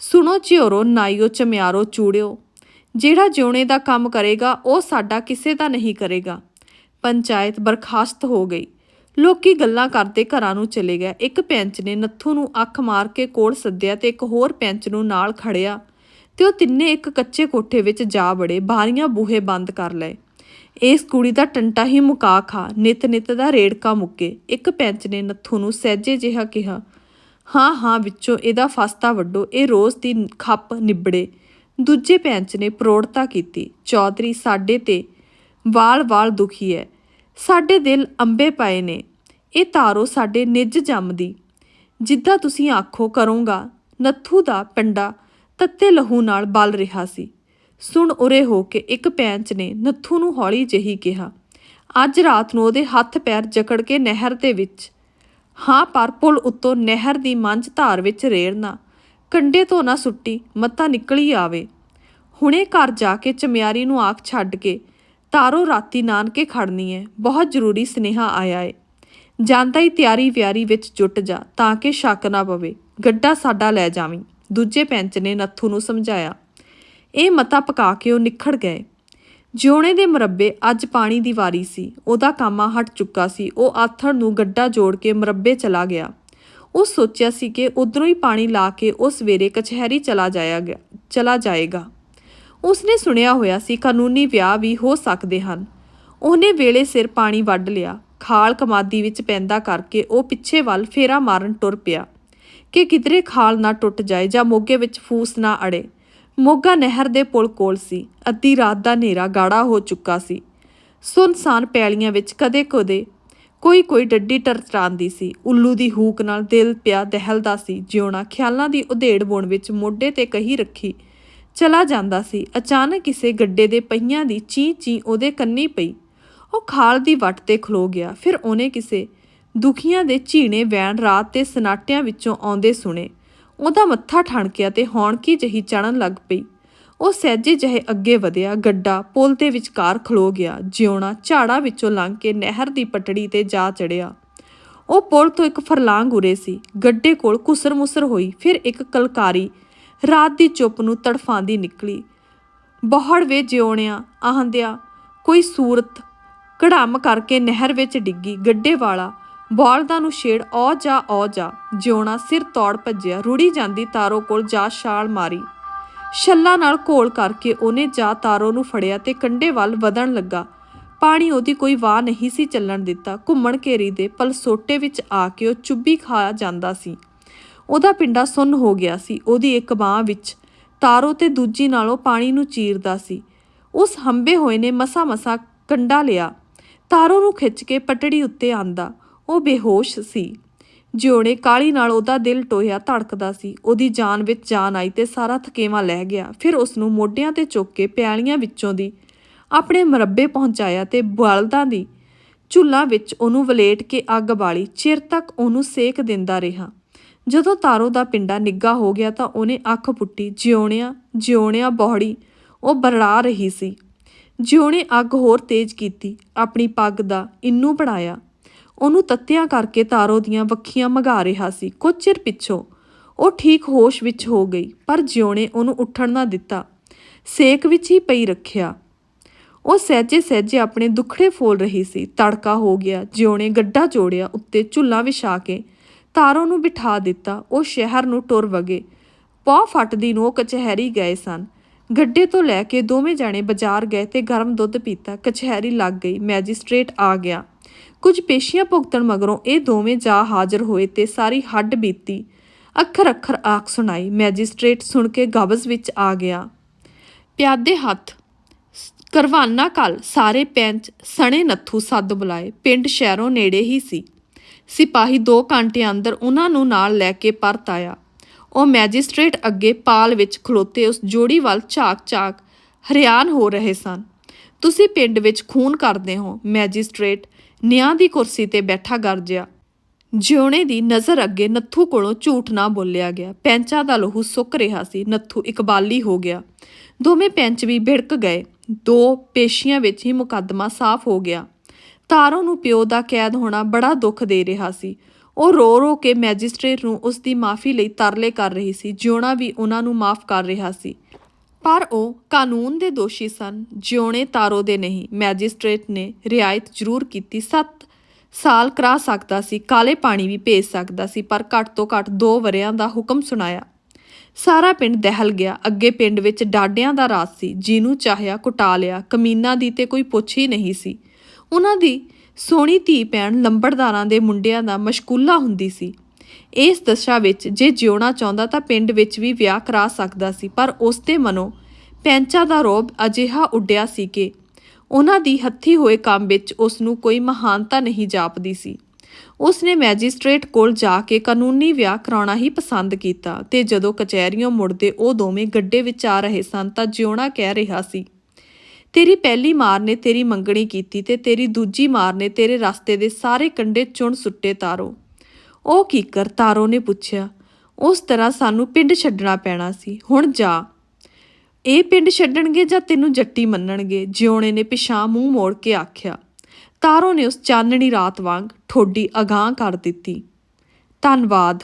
ਸੁਣੋ ਚਿਹਰੋ ਨਾਈਓ ਚਮਿਆਰੋ ਚੂੜਿਓ। ਜਿਹੜਾ ਜਿਉਣੇ ਦਾ ਕੰਮ ਕਰੇਗਾ, ਉਹ ਸਾਡਾ ਕਿਸੇ ਦਾ ਨਹੀਂ ਕਰੇਗਾ। ਪੰਚਾਇਤ ਬਰਖਾਸਤ ਹੋ ਗਈ। ਲੋਕੀ ਗੱਲਾਂ ਕਰਦੇ ਘਰਾਂ ਨੂੰ ਚਲੇ ਗਏ। ਇੱਕ ਪੈਂਚ ਨੇ ਨੱਥੂ ਨੂੰ ਅੱਖ ਮਾਰ ਕੇ ਕੋਲ ਸੱਦਿਆ ਤੇ ਇੱਕ ਹੋਰ ਪੈਂਚ ਨੂੰ ਨਾਲ ਖੜਿਆ ਤੇ ਉਹ ਤਿੰਨੇ ਇੱਕ ਕੱਚੇ ਕੋਠੇ ਵਿੱਚ ਜਾ ਬੜੇ ਬਾਰੀਆਂ ਬੂਹੇ ਬੰਦ ਕਰ ਲਏ। ਇਸ ਕੁੜੀ ਦਾ ਟੰਟਾ ਹੀ ਮੁਕਾ ਖਾ, ਨਿਤ ਨਿਤ ਦਾ ਰੇੜਕਾ ਮੁੱਕੇ। ਇੱਕ ਪੈਂਚ ਨੇ ਨੱਥੂ ਨੂੰ ਸਹਿਜੇ ਜਿਹਾ ਕਿਹਾ, ਹਾਂ ਹਾਂ, ਵਿੱਚੋਂ ਇਹਦਾ ਫਸਤਾ ਵੱਡੋ ਇਹ ਰੋਜ਼ ਦੀ ਖੱਪ ਨਿਬੜੇ। ਦੂਜੇ ਪੈਂਚ ਨੇ ਪ੍ਰੋੜਤਾ ਕੀਤੀ। ਚੌਧਰੀ ਸਾਡੇ ਤੇ ਵਾਲ-ਵਾਲ ਦੁਖੀ ਹੈ ਸਾਡੇ ਦਿਲ ਅੰਬੇ ਪਏ ਨੇ। ਇਹ ਤਾਰੋ ਸਾਡੇ ਨਿੱਜ ਜੰਮਦੀ। ਜਿੱਦਾਂ ਤੁਸੀਂ ਆਖੋ ਕਰੂੰਗਾ, ਨੱਥੂ ਦਾ ਪਿੰਡਾ ਤੱਤੇ ਲਹੂ ਨਾਲ ਬਲ ਰਿਹਾ ਸੀ। ਸੁਣ ਉਰੇ ਹੋ ਕੇ ਇੱਕ ਪੈਂਚ ਨੇ ਨੱਥੂ ਨੂੰ ਹੌਲੀ ਜਿਹੀ ਕਿਹਾ। ਅੱਜ ਰਾਤ ਨੂੰ ਉਹਦੇ ਹੱਥ ਪੈਰ ਜਕੜ ਕੇ ਨਹਿਰ ਦੇ ਵਿੱਚ। ਹਾਂ, ਪਰ ਪੁਲ ਉੱਤੋਂ ਨਹਿਰ ਦੀ ਮੰਝ ਧਾਰ ਵਿੱਚ ਰੇੜਨਾ। ਕੰਡੇ ਤੋਂ ਨਾ ਸੁੱਟੀ ਮੱਤਾ ਨਿਕਲੀ ਆਵੇ। ਹੁਣੇ ਘਰ ਜਾ ਕੇ ਚਮਿਆਰੀ ਨੂੰ ਆਖ ਛੱਡ ਕੇ, ਤਾਰੋ ਰਾਤੀ ਨਾਨਕੇ ਖੜਨੀ ਹੈ ਬਹੁਤ ਜ਼ਰੂਰੀ ਸਨੇਹਾ ਆਇਆ ਏ। ਜਾਂਦਾ ਹੀ ਤਿਆਰੀ ਵਿਆਰੀ ਵਿੱਚ ਜੁਟ ਜਾ, ਤਾਂ ਕਿ ਸ਼ੱਕ ਨਾ ਪਵੇ। ਗੱਡਾ ਸਾਡਾ ਲੈ ਜਾਵੀਂ, ਦੂਜੇ ਪੈਂਚ ਨੇ ਨੱਥੂ ਨੂੰ ਸਮਝਾਇਆ। ਇਹ ਮਤਾ ਪਕਾ ਕੇ ਉਹ ਨਿਖੜ ਗਏ। ਜਿਉਣੇ ਦੇ ਮਰੱਬੇ ਅੱਜ ਪਾਣੀ ਦੀ ਵਾਰੀ ਸੀ, ਉਹਦਾ ਕਾਮਾ ਹਟ ਚੁੱਕਾ ਸੀ, ਉਹ ਆਥਣ ਨੂੰ ਗੱਡਾ ਜੋੜ ਕੇ ਮਰੱਬੇ ਚਲਾ ਗਿਆ। ਉਹ ਸੋਚਿਆ ਸੀ ਕਿ ਉਧਰੋਂ ਹੀ ਪਾਣੀ ਲਾ ਕੇ ਉਹ ਸਵੇਰੇ ਕਚਹਿਰੀ ਚਲਾ ਜਾਇਆ ਗਿਆ, ਚਲਾ ਜਾਏਗਾ। ਉਸਨੇ ਸੁਣਿਆ ਹੋਇਆ ਸੀ ਕਾਨੂੰਨੀ ਵਿਆਹ ਵੀ ਹੋ ਸਕਦੇ ਹਨ। ਉਹਨੇ ਵੇਲੇ ਸਿਰ ਪਾਣੀ ਵੱਢ ਲਿਆ। ਖਾਲ ਕਮਾਦੀ ਵਿੱਚ ਪੈਂਦਾ ਕਰਕੇ ਉਹ ਪਿੱਛੇ ਵੱਲ ਫੇਰਾ ਮਾਰਨ ਟੁਰ ਪਿਆ। ਕਿ ਕਿਧਰੇ ਖਾਲ ਨਾ ਟੁੱਟ ਜਾਏ ਜਾਂ ਮੋਗੇ ਵਿੱਚ ਫੂਸ ਨਾ ਅੜੇ। ਮੋਗਾ ਨਹਿਰ ਦੇ ਪੁਲ ਕੋਲ ਸੀ। ਅੱਧੀ ਰਾਤ ਦਾ ਹਨੇਰਾ ਗਾੜਾ ਹੋ ਚੁੱਕਾ ਸੀ। ਸੁਨਸਾਨ ਪੈਲੀਆਂ ਵਿੱਚ ਕਦੇ-ਕਦੇ ਕੋਈ ਕੋਈ ਡੱਡੀ ਟਰਟਰਾਂਦੀ ਸੀ, ਉੱਲੂ ਦੀ ਹੂਕ ਨਾਲ ਦਿਲ ਪਿਆ ਦਹਿਲਦਾ ਸੀ, ਜਿਉਣਾ ਖਿਆਲਾਂ ਦੀ ਉਧੇੜ ਬੁਣ ਵਿੱਚ ਮੋਢੇ ਤੇ ਕਹੀ ਰੱਖੀ। ਚਲਾ ਜਾਂਦਾ ਸੀ, ਅਚਾਨਕ ਕਿਸੇ ਗੱਡੇ ਦੇ ਪਹੀਆਂ ਦੀ ਚੀ ਚੀ ਉਹਦੇ ਕੰਨੀ ਪਈ। ਉਹ ਖਾਲ ਦੀ ਵੱਟ ਤੇ ਖਲੋ ਗਿਆ, ਫਿਰ ਉਹਨੇ ਕਿਸੇ ਦੁਖੀਆਂ ਦੇ ਝੀਣੇ ਵੈਣ ਰਾਤ ਤੇ ਸਨਾਟਿਆਂ ਵਿੱਚੋਂ ਆਉਂਦੇ ਸੁਣੇ। ਉਹਦਾ ਮੱਥਾ ਠਣਕਿਆ ਤੇ ਹੌਣਕੀ ਜਹੀ ਚੜਨ ਲੱਗ ਪਈ। ਉਹ ਸਹਿਜੇ ਜਿਹੇ ਅੱਗੇ ਵਧਿਆ, ਗੱਡਾ ਪੁਲ ਦੇ ਵਿਚਕਾਰ ਖਲੋ ਗਿਆ, ਜਿਉਣਾ ਝਾੜਾ ਵਿੱਚੋਂ ਲੰਘ ਕੇ ਨਹਿਰ ਦੀ ਪਟੜੀ ਤੇ ਜਾ ਚੜਿਆ। ਉਹ ਪੁਲ ਤੋਂ ਇੱਕ ਫਰਲਾਂਗ ਉਰੇ ਸੀ। ਗੱਡੇ ਕੋਲ ਕੁਸਰ-ਮੁਸਰ ਹੋਈ, ਫਿਰ ਇੱਕ ਕਲਕਾਰੀ। ਰਾਤ ਦੀ ਚੁੱਪ ਨੂੰ ਤੜਫਾਂਦੀ ਨਿਕਲੀ। ਬਹੜ ਵੇ ਜਿਉਣਿਆ, ਆਹੰਦਿਆ, ਕੋਈ ਸੂਰਤ? ਕੜਾਮ ਕਰਕੇ ਨਹਿਰ ਵਿੱਚ ਡਿੱਗੀ। ਗੱਡੇ ਵਾਲਾ, ਬੌਲਦਾਂ ਨੂੰ ਛੇੜ ਔ ਜਾ ਔ ਜਾ। ਜਿਉਣਾ ਸਿਰ ਤੋੜ ਭੱਜਿਆ। ਰੁੜੀ ਜਾਂਦੀ ਤਾਰੋ ਕੋਲ ਜਾ ਛਾਲ ਮਾਰੀ। ਛੱਲਾ ਨਾਲ ਘੋਲ ਕਰਕੇ ਉਹਨੇ ਜਾ ਤਾਰੋ ਨੂੰ ਫੜਿਆ ਤੇ ਕੰਡੇ ਵੱਲ ਵਧਣ ਲੱਗਾ। ਪਾਣੀ ਉਹਦੀ ਕੋਈ ਵਾਹ ਨਹੀਂ ਸੀ ਚੱਲਣ ਦਿੱਤਾ। ਘੁੰਮਣ ਘੇਰੀ ਦੇ ਪਲਸੋਟੇ ਵਿੱਚ ਆ ਕੇ ਉਹ ਚੁੱਭੀ ਖਾ ਜਾਂਦਾ ਸੀ। ਉਹਦਾ ਪਿੰਡਾ ਸੁੰਨ ਹੋ ਗਿਆ ਸੀ। ਉਹਦੀ ਇੱਕ ਬਾਹ ਵਿੱਚ ਤਾਰੋ ਤੇ ਦੂਜੀ ਨਾਲੋਂ ਪਾਣੀ ਨੂੰ ਚੀਰਦਾ ਸੀ। ਉਸ ਹੰਬੇ ਹੋਏ ਨੇ ਮਸਾ-ਮਸਾ ਕੰਡਾ ਲਿਆ। ਤਾਰੋ ਨੂੰ ਖਿੱਚ ਕੇ ਪਟੜੀ ਉੱਤੇ ਆਂਦਾ। ਉਹ ਬੇਹੋਸ਼ ਸੀ। ਜਿਉਣੇ ਕਾਲੀ ਨਾਲ ਉਹਦਾ ਦਿਲ ਟੋਇਆ ਧੜਕਦਾ ਸੀ। ਉਹਦੀ ਜਾਨ ਵਿੱਚ ਜਾਨ ਆਈ ਤੇ ਸਾਰਾ ਥਕੇਵਾ ਲੈ ਗਿਆ। ਫਿਰ ਉਸ ਨੂੰ ਮੋਢਿਆਂ ਤੇ ਚੁੱਕ ਕੇ ਪਿਆਲੀਆਂ ਵਿੱਚੋਂ ਦੀ, ਆਪਣੇ ਮਰੱਬੇ ਪਹੁੰਚਾਇਆ ਤੇ ਬਲਦਾਂ ਦੀ ਝੁੱਲਾਂ ਵਿੱਚ ਉਹਨੂੰ ਵਲੇਟ ਕੇ ਅੱਗ ਬਾਲੀ। ਚਿਰ ਤੱਕ ਉਹਨੂੰ ਸੇਕ ਦਿੰਦਾ ਰਿਹਾ। ਜਦੋਂ ਤਾਰੋ ਦਾ ਪਿੰਡਾ ਨਿੱਗਾ ਹੋ ਗਿਆ ਤਾਂ ਉਹਨੇ ਅੱਖ ਪੁੱਟੀ। ਜਿਉਣਿਆ ਜਿਉਣਿਆ ਬੋਹੜੀ ਉਹ ਬਰੜਾ ਰਹੀ ਸੀ। ਜਿਉਣੇ ਅੱਗ ਹੋਰ ਤੇਜ਼ ਕੀਤੀ। ਆਪਣੀ ਪੱਗ ਦਾ ਇੰਨੂ ਬਣਾਇਆ। ਉਹਨੂੰ ਤੱਤਿਆਂ ਕਰਕੇ ਤਾਰੋ ਦੀਆਂ ਵੱਖੀਆਂ ਮਗਾ ਰਿਹਾ ਸੀ। ਕੁਝ ਚਿਰ ਪਿੱਛੋਂ ਉਹ ਠੀਕ ਹੋਸ਼ ਵਿੱਚ ਹੋ ਗਈ, ਪਰ ਜਿਉਣੇ ਉਹਨੂੰ ਉੱਠਣ ਨਾ ਦਿੱਤਾ। ਸੇਕ ਵਿੱਚ ਹੀ ਪਈ ਰੱਖਿਆ। ਉਹ ਸਹਿਜੇ ਸਹਿਜੇ ਆਪਣੇ ਦੁਖੜੇ ਫੋਲ ਰਹੀ ਸੀ। ਤੜਕਾ ਹੋ ਗਿਆ, ਜਿਉਣੇ ਗੱਡਾ ਜੋੜਿਆ, ਉੱਤੇ ਝੁੱਲਾ ਵਿਛਾ ਕੇ ਤਾਰੋ ਨੂੰ ਬਿਠਾ ਦਿੱਤਾ। ਉਹ ਸ਼ਹਿਰ ਨੂੰ ਟੁਰ ਵਗੇ। ਪੌ ਫਟਦੀ ਨੂੰ ਉਹ ਕਚਹਿਰੀ ਗਏ ਸਨ। ਗੱਡੇ ਤੋਂ ਲੈ ਕੇ ਦੋਵੇਂ ਜਾਣੇ ਬਾਜ਼ਾਰ ਗਏ ਤੇ ਗਰਮ ਦੁੱਧ ਪੀਤਾ। ਕਚਹਿਰੀ ਲੱਗ ਗਈ। ਮੈਜਿਸਟ੍ਰੇਟ ਆ ਗਿਆ। ਕੁਝ ਪੇਸ਼ੀਆਂ ਭੁਗਤਣ ਮਗਰੋਂ ਇਹ ਦੋਵੇਂ ਜਾ ਹਾਜ਼ਰ ਹੋਏ ਤੇ ਸਾਰੀ ਹੱਡ ਬੀਤੀ। ਅੱਖਰ ਅੱਖਰ ਆਖ ਸੁਣਾਈ, ਮੈਜਿਸਟ੍ਰੇਟ ਸੁਣ ਕੇ ਗਬਜ਼ ਵਿੱਚ ਆ ਗਿਆ। ਪਿਆਦੇ ਹੱਥ, ਕਰਵਾਨਾ ਕੱਲ, ਸਾਰੇ ਪੈਂਚ, ਸਣੇ ਨੱਥੂ ਸੱਦ ਬੁਲਾਏ। ਪਿੰਡ ਸ਼ਹਿਰੋਂ ਨੇੜੇ ਹੀ ਸੀ। ਸਿਪਾਹੀ 2 ਘੰਟੇ ਅੰਦਰ ਉਹਨਾਂ ਨੂੰ ਨਾਲ ਲੈ ਕੇ ਪਰਤ ਆਇਆ। ਉਹ ਮੈਜਿਸਟ੍ਰੇਟ ਅੱਗੇ ਪਾਲ ਵਿੱਚ ਖਲੋਤੇ ਉਸ ਜੋੜੀ ਵੱਲ ਝਾਕ-ਝਾਕ ਹਰਿਆਨ ਹੋ ਰਹੇ ਸਨ। ਤੁਸੀਂ ਪਿੰਡ ਵਿੱਚ ਖੂਨ ਕਰਦੇ ਹੋ, ਮੈਜਿਸਟ੍ਰੇਟ ਨਿਆਂ ਦੀ ਕੁਰਸੀ ਤੇ ਬੈਠਾ ਗਰਜਿਆ। ਜਿਉਣੇ ਦੀ ਨਜ਼ਰ ਅੱਗੇ ਨੱਥੂ ਕੋਲੋਂ ਝੂਠ ਨਾ ਬੋਲਿਆ ਗਿਆ। ਪੈਂਚਾ ਦਾ ਲਹੂ ਸੁੱਕ ਰਿਹਾ ਸੀ। ਨੱਥੂ ਇਕਬਾਲੀ ਹੋ ਗਿਆ। ਦੋਵੇਂ ਪੈਂਚ ਵੀ ਭਿੜਕ ਗਏ। ਦੋ ਪੇਸ਼ੀਆਂ ਵਿੱਚ ਹੀ ਮੁਕੱਦਮਾ ਸਾਫ਼ ਹੋ ਗਿਆ। ਤਾਰੋ ਨੂੰ ਪਿਓ ਦਾ ਕੈਦ ਹੋਣਾ ਬੜਾ ਦੁੱਖ ਦੇ ਰਿਹਾ ਸੀ। ਉਹ ਰੋ ਰੋ ਕੇ ਮੈਜਿਸਟ੍ਰੇਟ ਨੂੰ ਉਸ ਦੀ ਮਾਫੀ ਲਈ ਤਰਲੇ ਕਰ ਰਹੀ ਸੀ। ਜਿਉਣਾ ਵੀ ਉਹਨਾਂ ਨੂੰ ਮਾਫ ਕਰ ਰਿਹਾ ਸੀ। ਪਰ ਉਹ ਕਾਨੂੰਨ ਦੇ ਦੋਸ਼ੀ ਸਨ, ਜਿਉਣੇ ਤਾਰੋ ਦੇ ਨਹੀਂ। ਮੈਜਿਸਟ੍ਰੇਟ ਨੇ ਰਿਆਇਤ ਜ਼ਰੂਰ ਕੀਤੀ। 7 ਸਾਲ ਕਰਾ ਸਕਦਾ ਸੀ, ਕਾਲੇ ਪਾਣੀ ਵੀ ਭੇਜ ਸਕਦਾ ਸੀ, ਪਰ ਘੱਟ ਤੋਂ ਘੱਟ 2 ਵਰਿਆਂ ਦਾ ਹੁਕਮ ਸੁਣਾਇਆ। ਸਾਰਾ ਪਿੰਡ ਦਹਿਲ ਗਿਆ। ਅੱਗੇ ਪਿੰਡ ਵਿੱਚ ਡਾਡਿਆਂ ਦਾ ਰਾਜ ਸੀ। ਜਿਹਨੂੰ ਚਾਹਿਆ ਕੁਟਾ ਲਿਆ। ਕਮੀਨਾ ਦੀ ਤੇ ਕੋਈ ਪੁੱਛ ਹੀ ਨਹੀਂ ਸੀ। ਉਹਨਾਂ ਦੀ ਸੋਹਣੀ ਧੀ ਪੈਣ ਲੰਬੜਦਾਰਾਂ ਦੇ ਮੁੰਡਿਆਂ ਦਾ ਮਸ਼ਕੂਲਾ ਹੁੰਦੀ ਸੀ। ਇਸ ਦਸ਼ਾ ਵਿੱਚ ਜੇ ਜਿਉਣਾ ਚਾਹੁੰਦਾ ਤਾਂ ਪਿੰਡ ਵਿੱਚ ਵੀ ਵਿਆਹ ਕਰਾ ਸਕਦਾ ਸੀ, ਪਰ ਉਸ ਦੇ ਮਨੋਂ ਪੈਂਚਾ ਦਾ ਰੋਬ ਅਜਿਹਾ ਉੱਡਿਆ ਸੀ ਕਿ ਉਹਨਾਂ ਦੀ ਹੱਥੀ ਹੋਏ ਕੰਮ ਵਿੱਚ ਉਸ ਨੂੰ ਕੋਈ ਮਹਾਨਤਾ ਨਹੀਂ ਜਾਪਦੀ ਸੀ। ਉਸ ਨੇ ਮੈਜਿਸਟ੍ਰੇਟ ਕੋਲ ਜਾ ਕੇ ਕਾਨੂੰਨੀ ਵਿਆਹ ਕਰਾਉਣਾ ਹੀ ਪਸੰਦ ਕੀਤਾ ਤੇ ਜਦੋਂ ਕਚਹਿਰੀਆਂ ਮੁੜਦੇ ਉਹ ਦੋਵੇਂ ਗੱਡੇ ਵਿੱਚ ਆ ਰਹੇ ਸਨ ਤਾਂ ਜਿਉਣਾ ਕਹਿ ਰਿਹਾ ਸੀ, ਤੇਰੀ ਪਹਿਲੀ ਮਾਰ ਨੇ ਤੇਰੀ ਮੰਗਣੀ ਕੀਤੀ ਤੇ ਤੇਰੀ ਦੂਜੀ ਮਾਰ ਨੇ ਤੇਰੇ ਰਸਤੇ ਦੇ ਸਾਰੇ ਕੰਡੇ ਚੁਣ ਸੁੱਟੇ ਤਾਰੋ। ਉਹ ਕੀ ਕਰ? ਤਾਰੋ ਨੇ ਪੁੱਛਿਆ। ਉਸ ਤਰ੍ਹਾਂ ਸਾਨੂੰ ਪਿੰਡ ਛੱਡਣਾ ਪੈਣਾ ਸੀ। ਹੁਣ ਜਾ। ਇਹ ਪਿੰਡ ਛੱਡਣਗੇ ਜਾਂ ਤੈਨੂੰ ਜੱਟੀ ਮੰਨਣਗੇ? ਜਿਉਣੇ ਨੇ ਪਿਛਾਂ ਮੂੰਹ ਮੋੜ ਕੇ ਆਖਿਆ। ਤਾਰੋ ਨੇ ਉਸ ਚਾਨਣੀ ਰਾਤ ਵਾਂਗ ਠੋਡੀ ਅਗਾਹ ਕਰ ਦਿੱਤੀ। ਧੰਨਵਾਦ।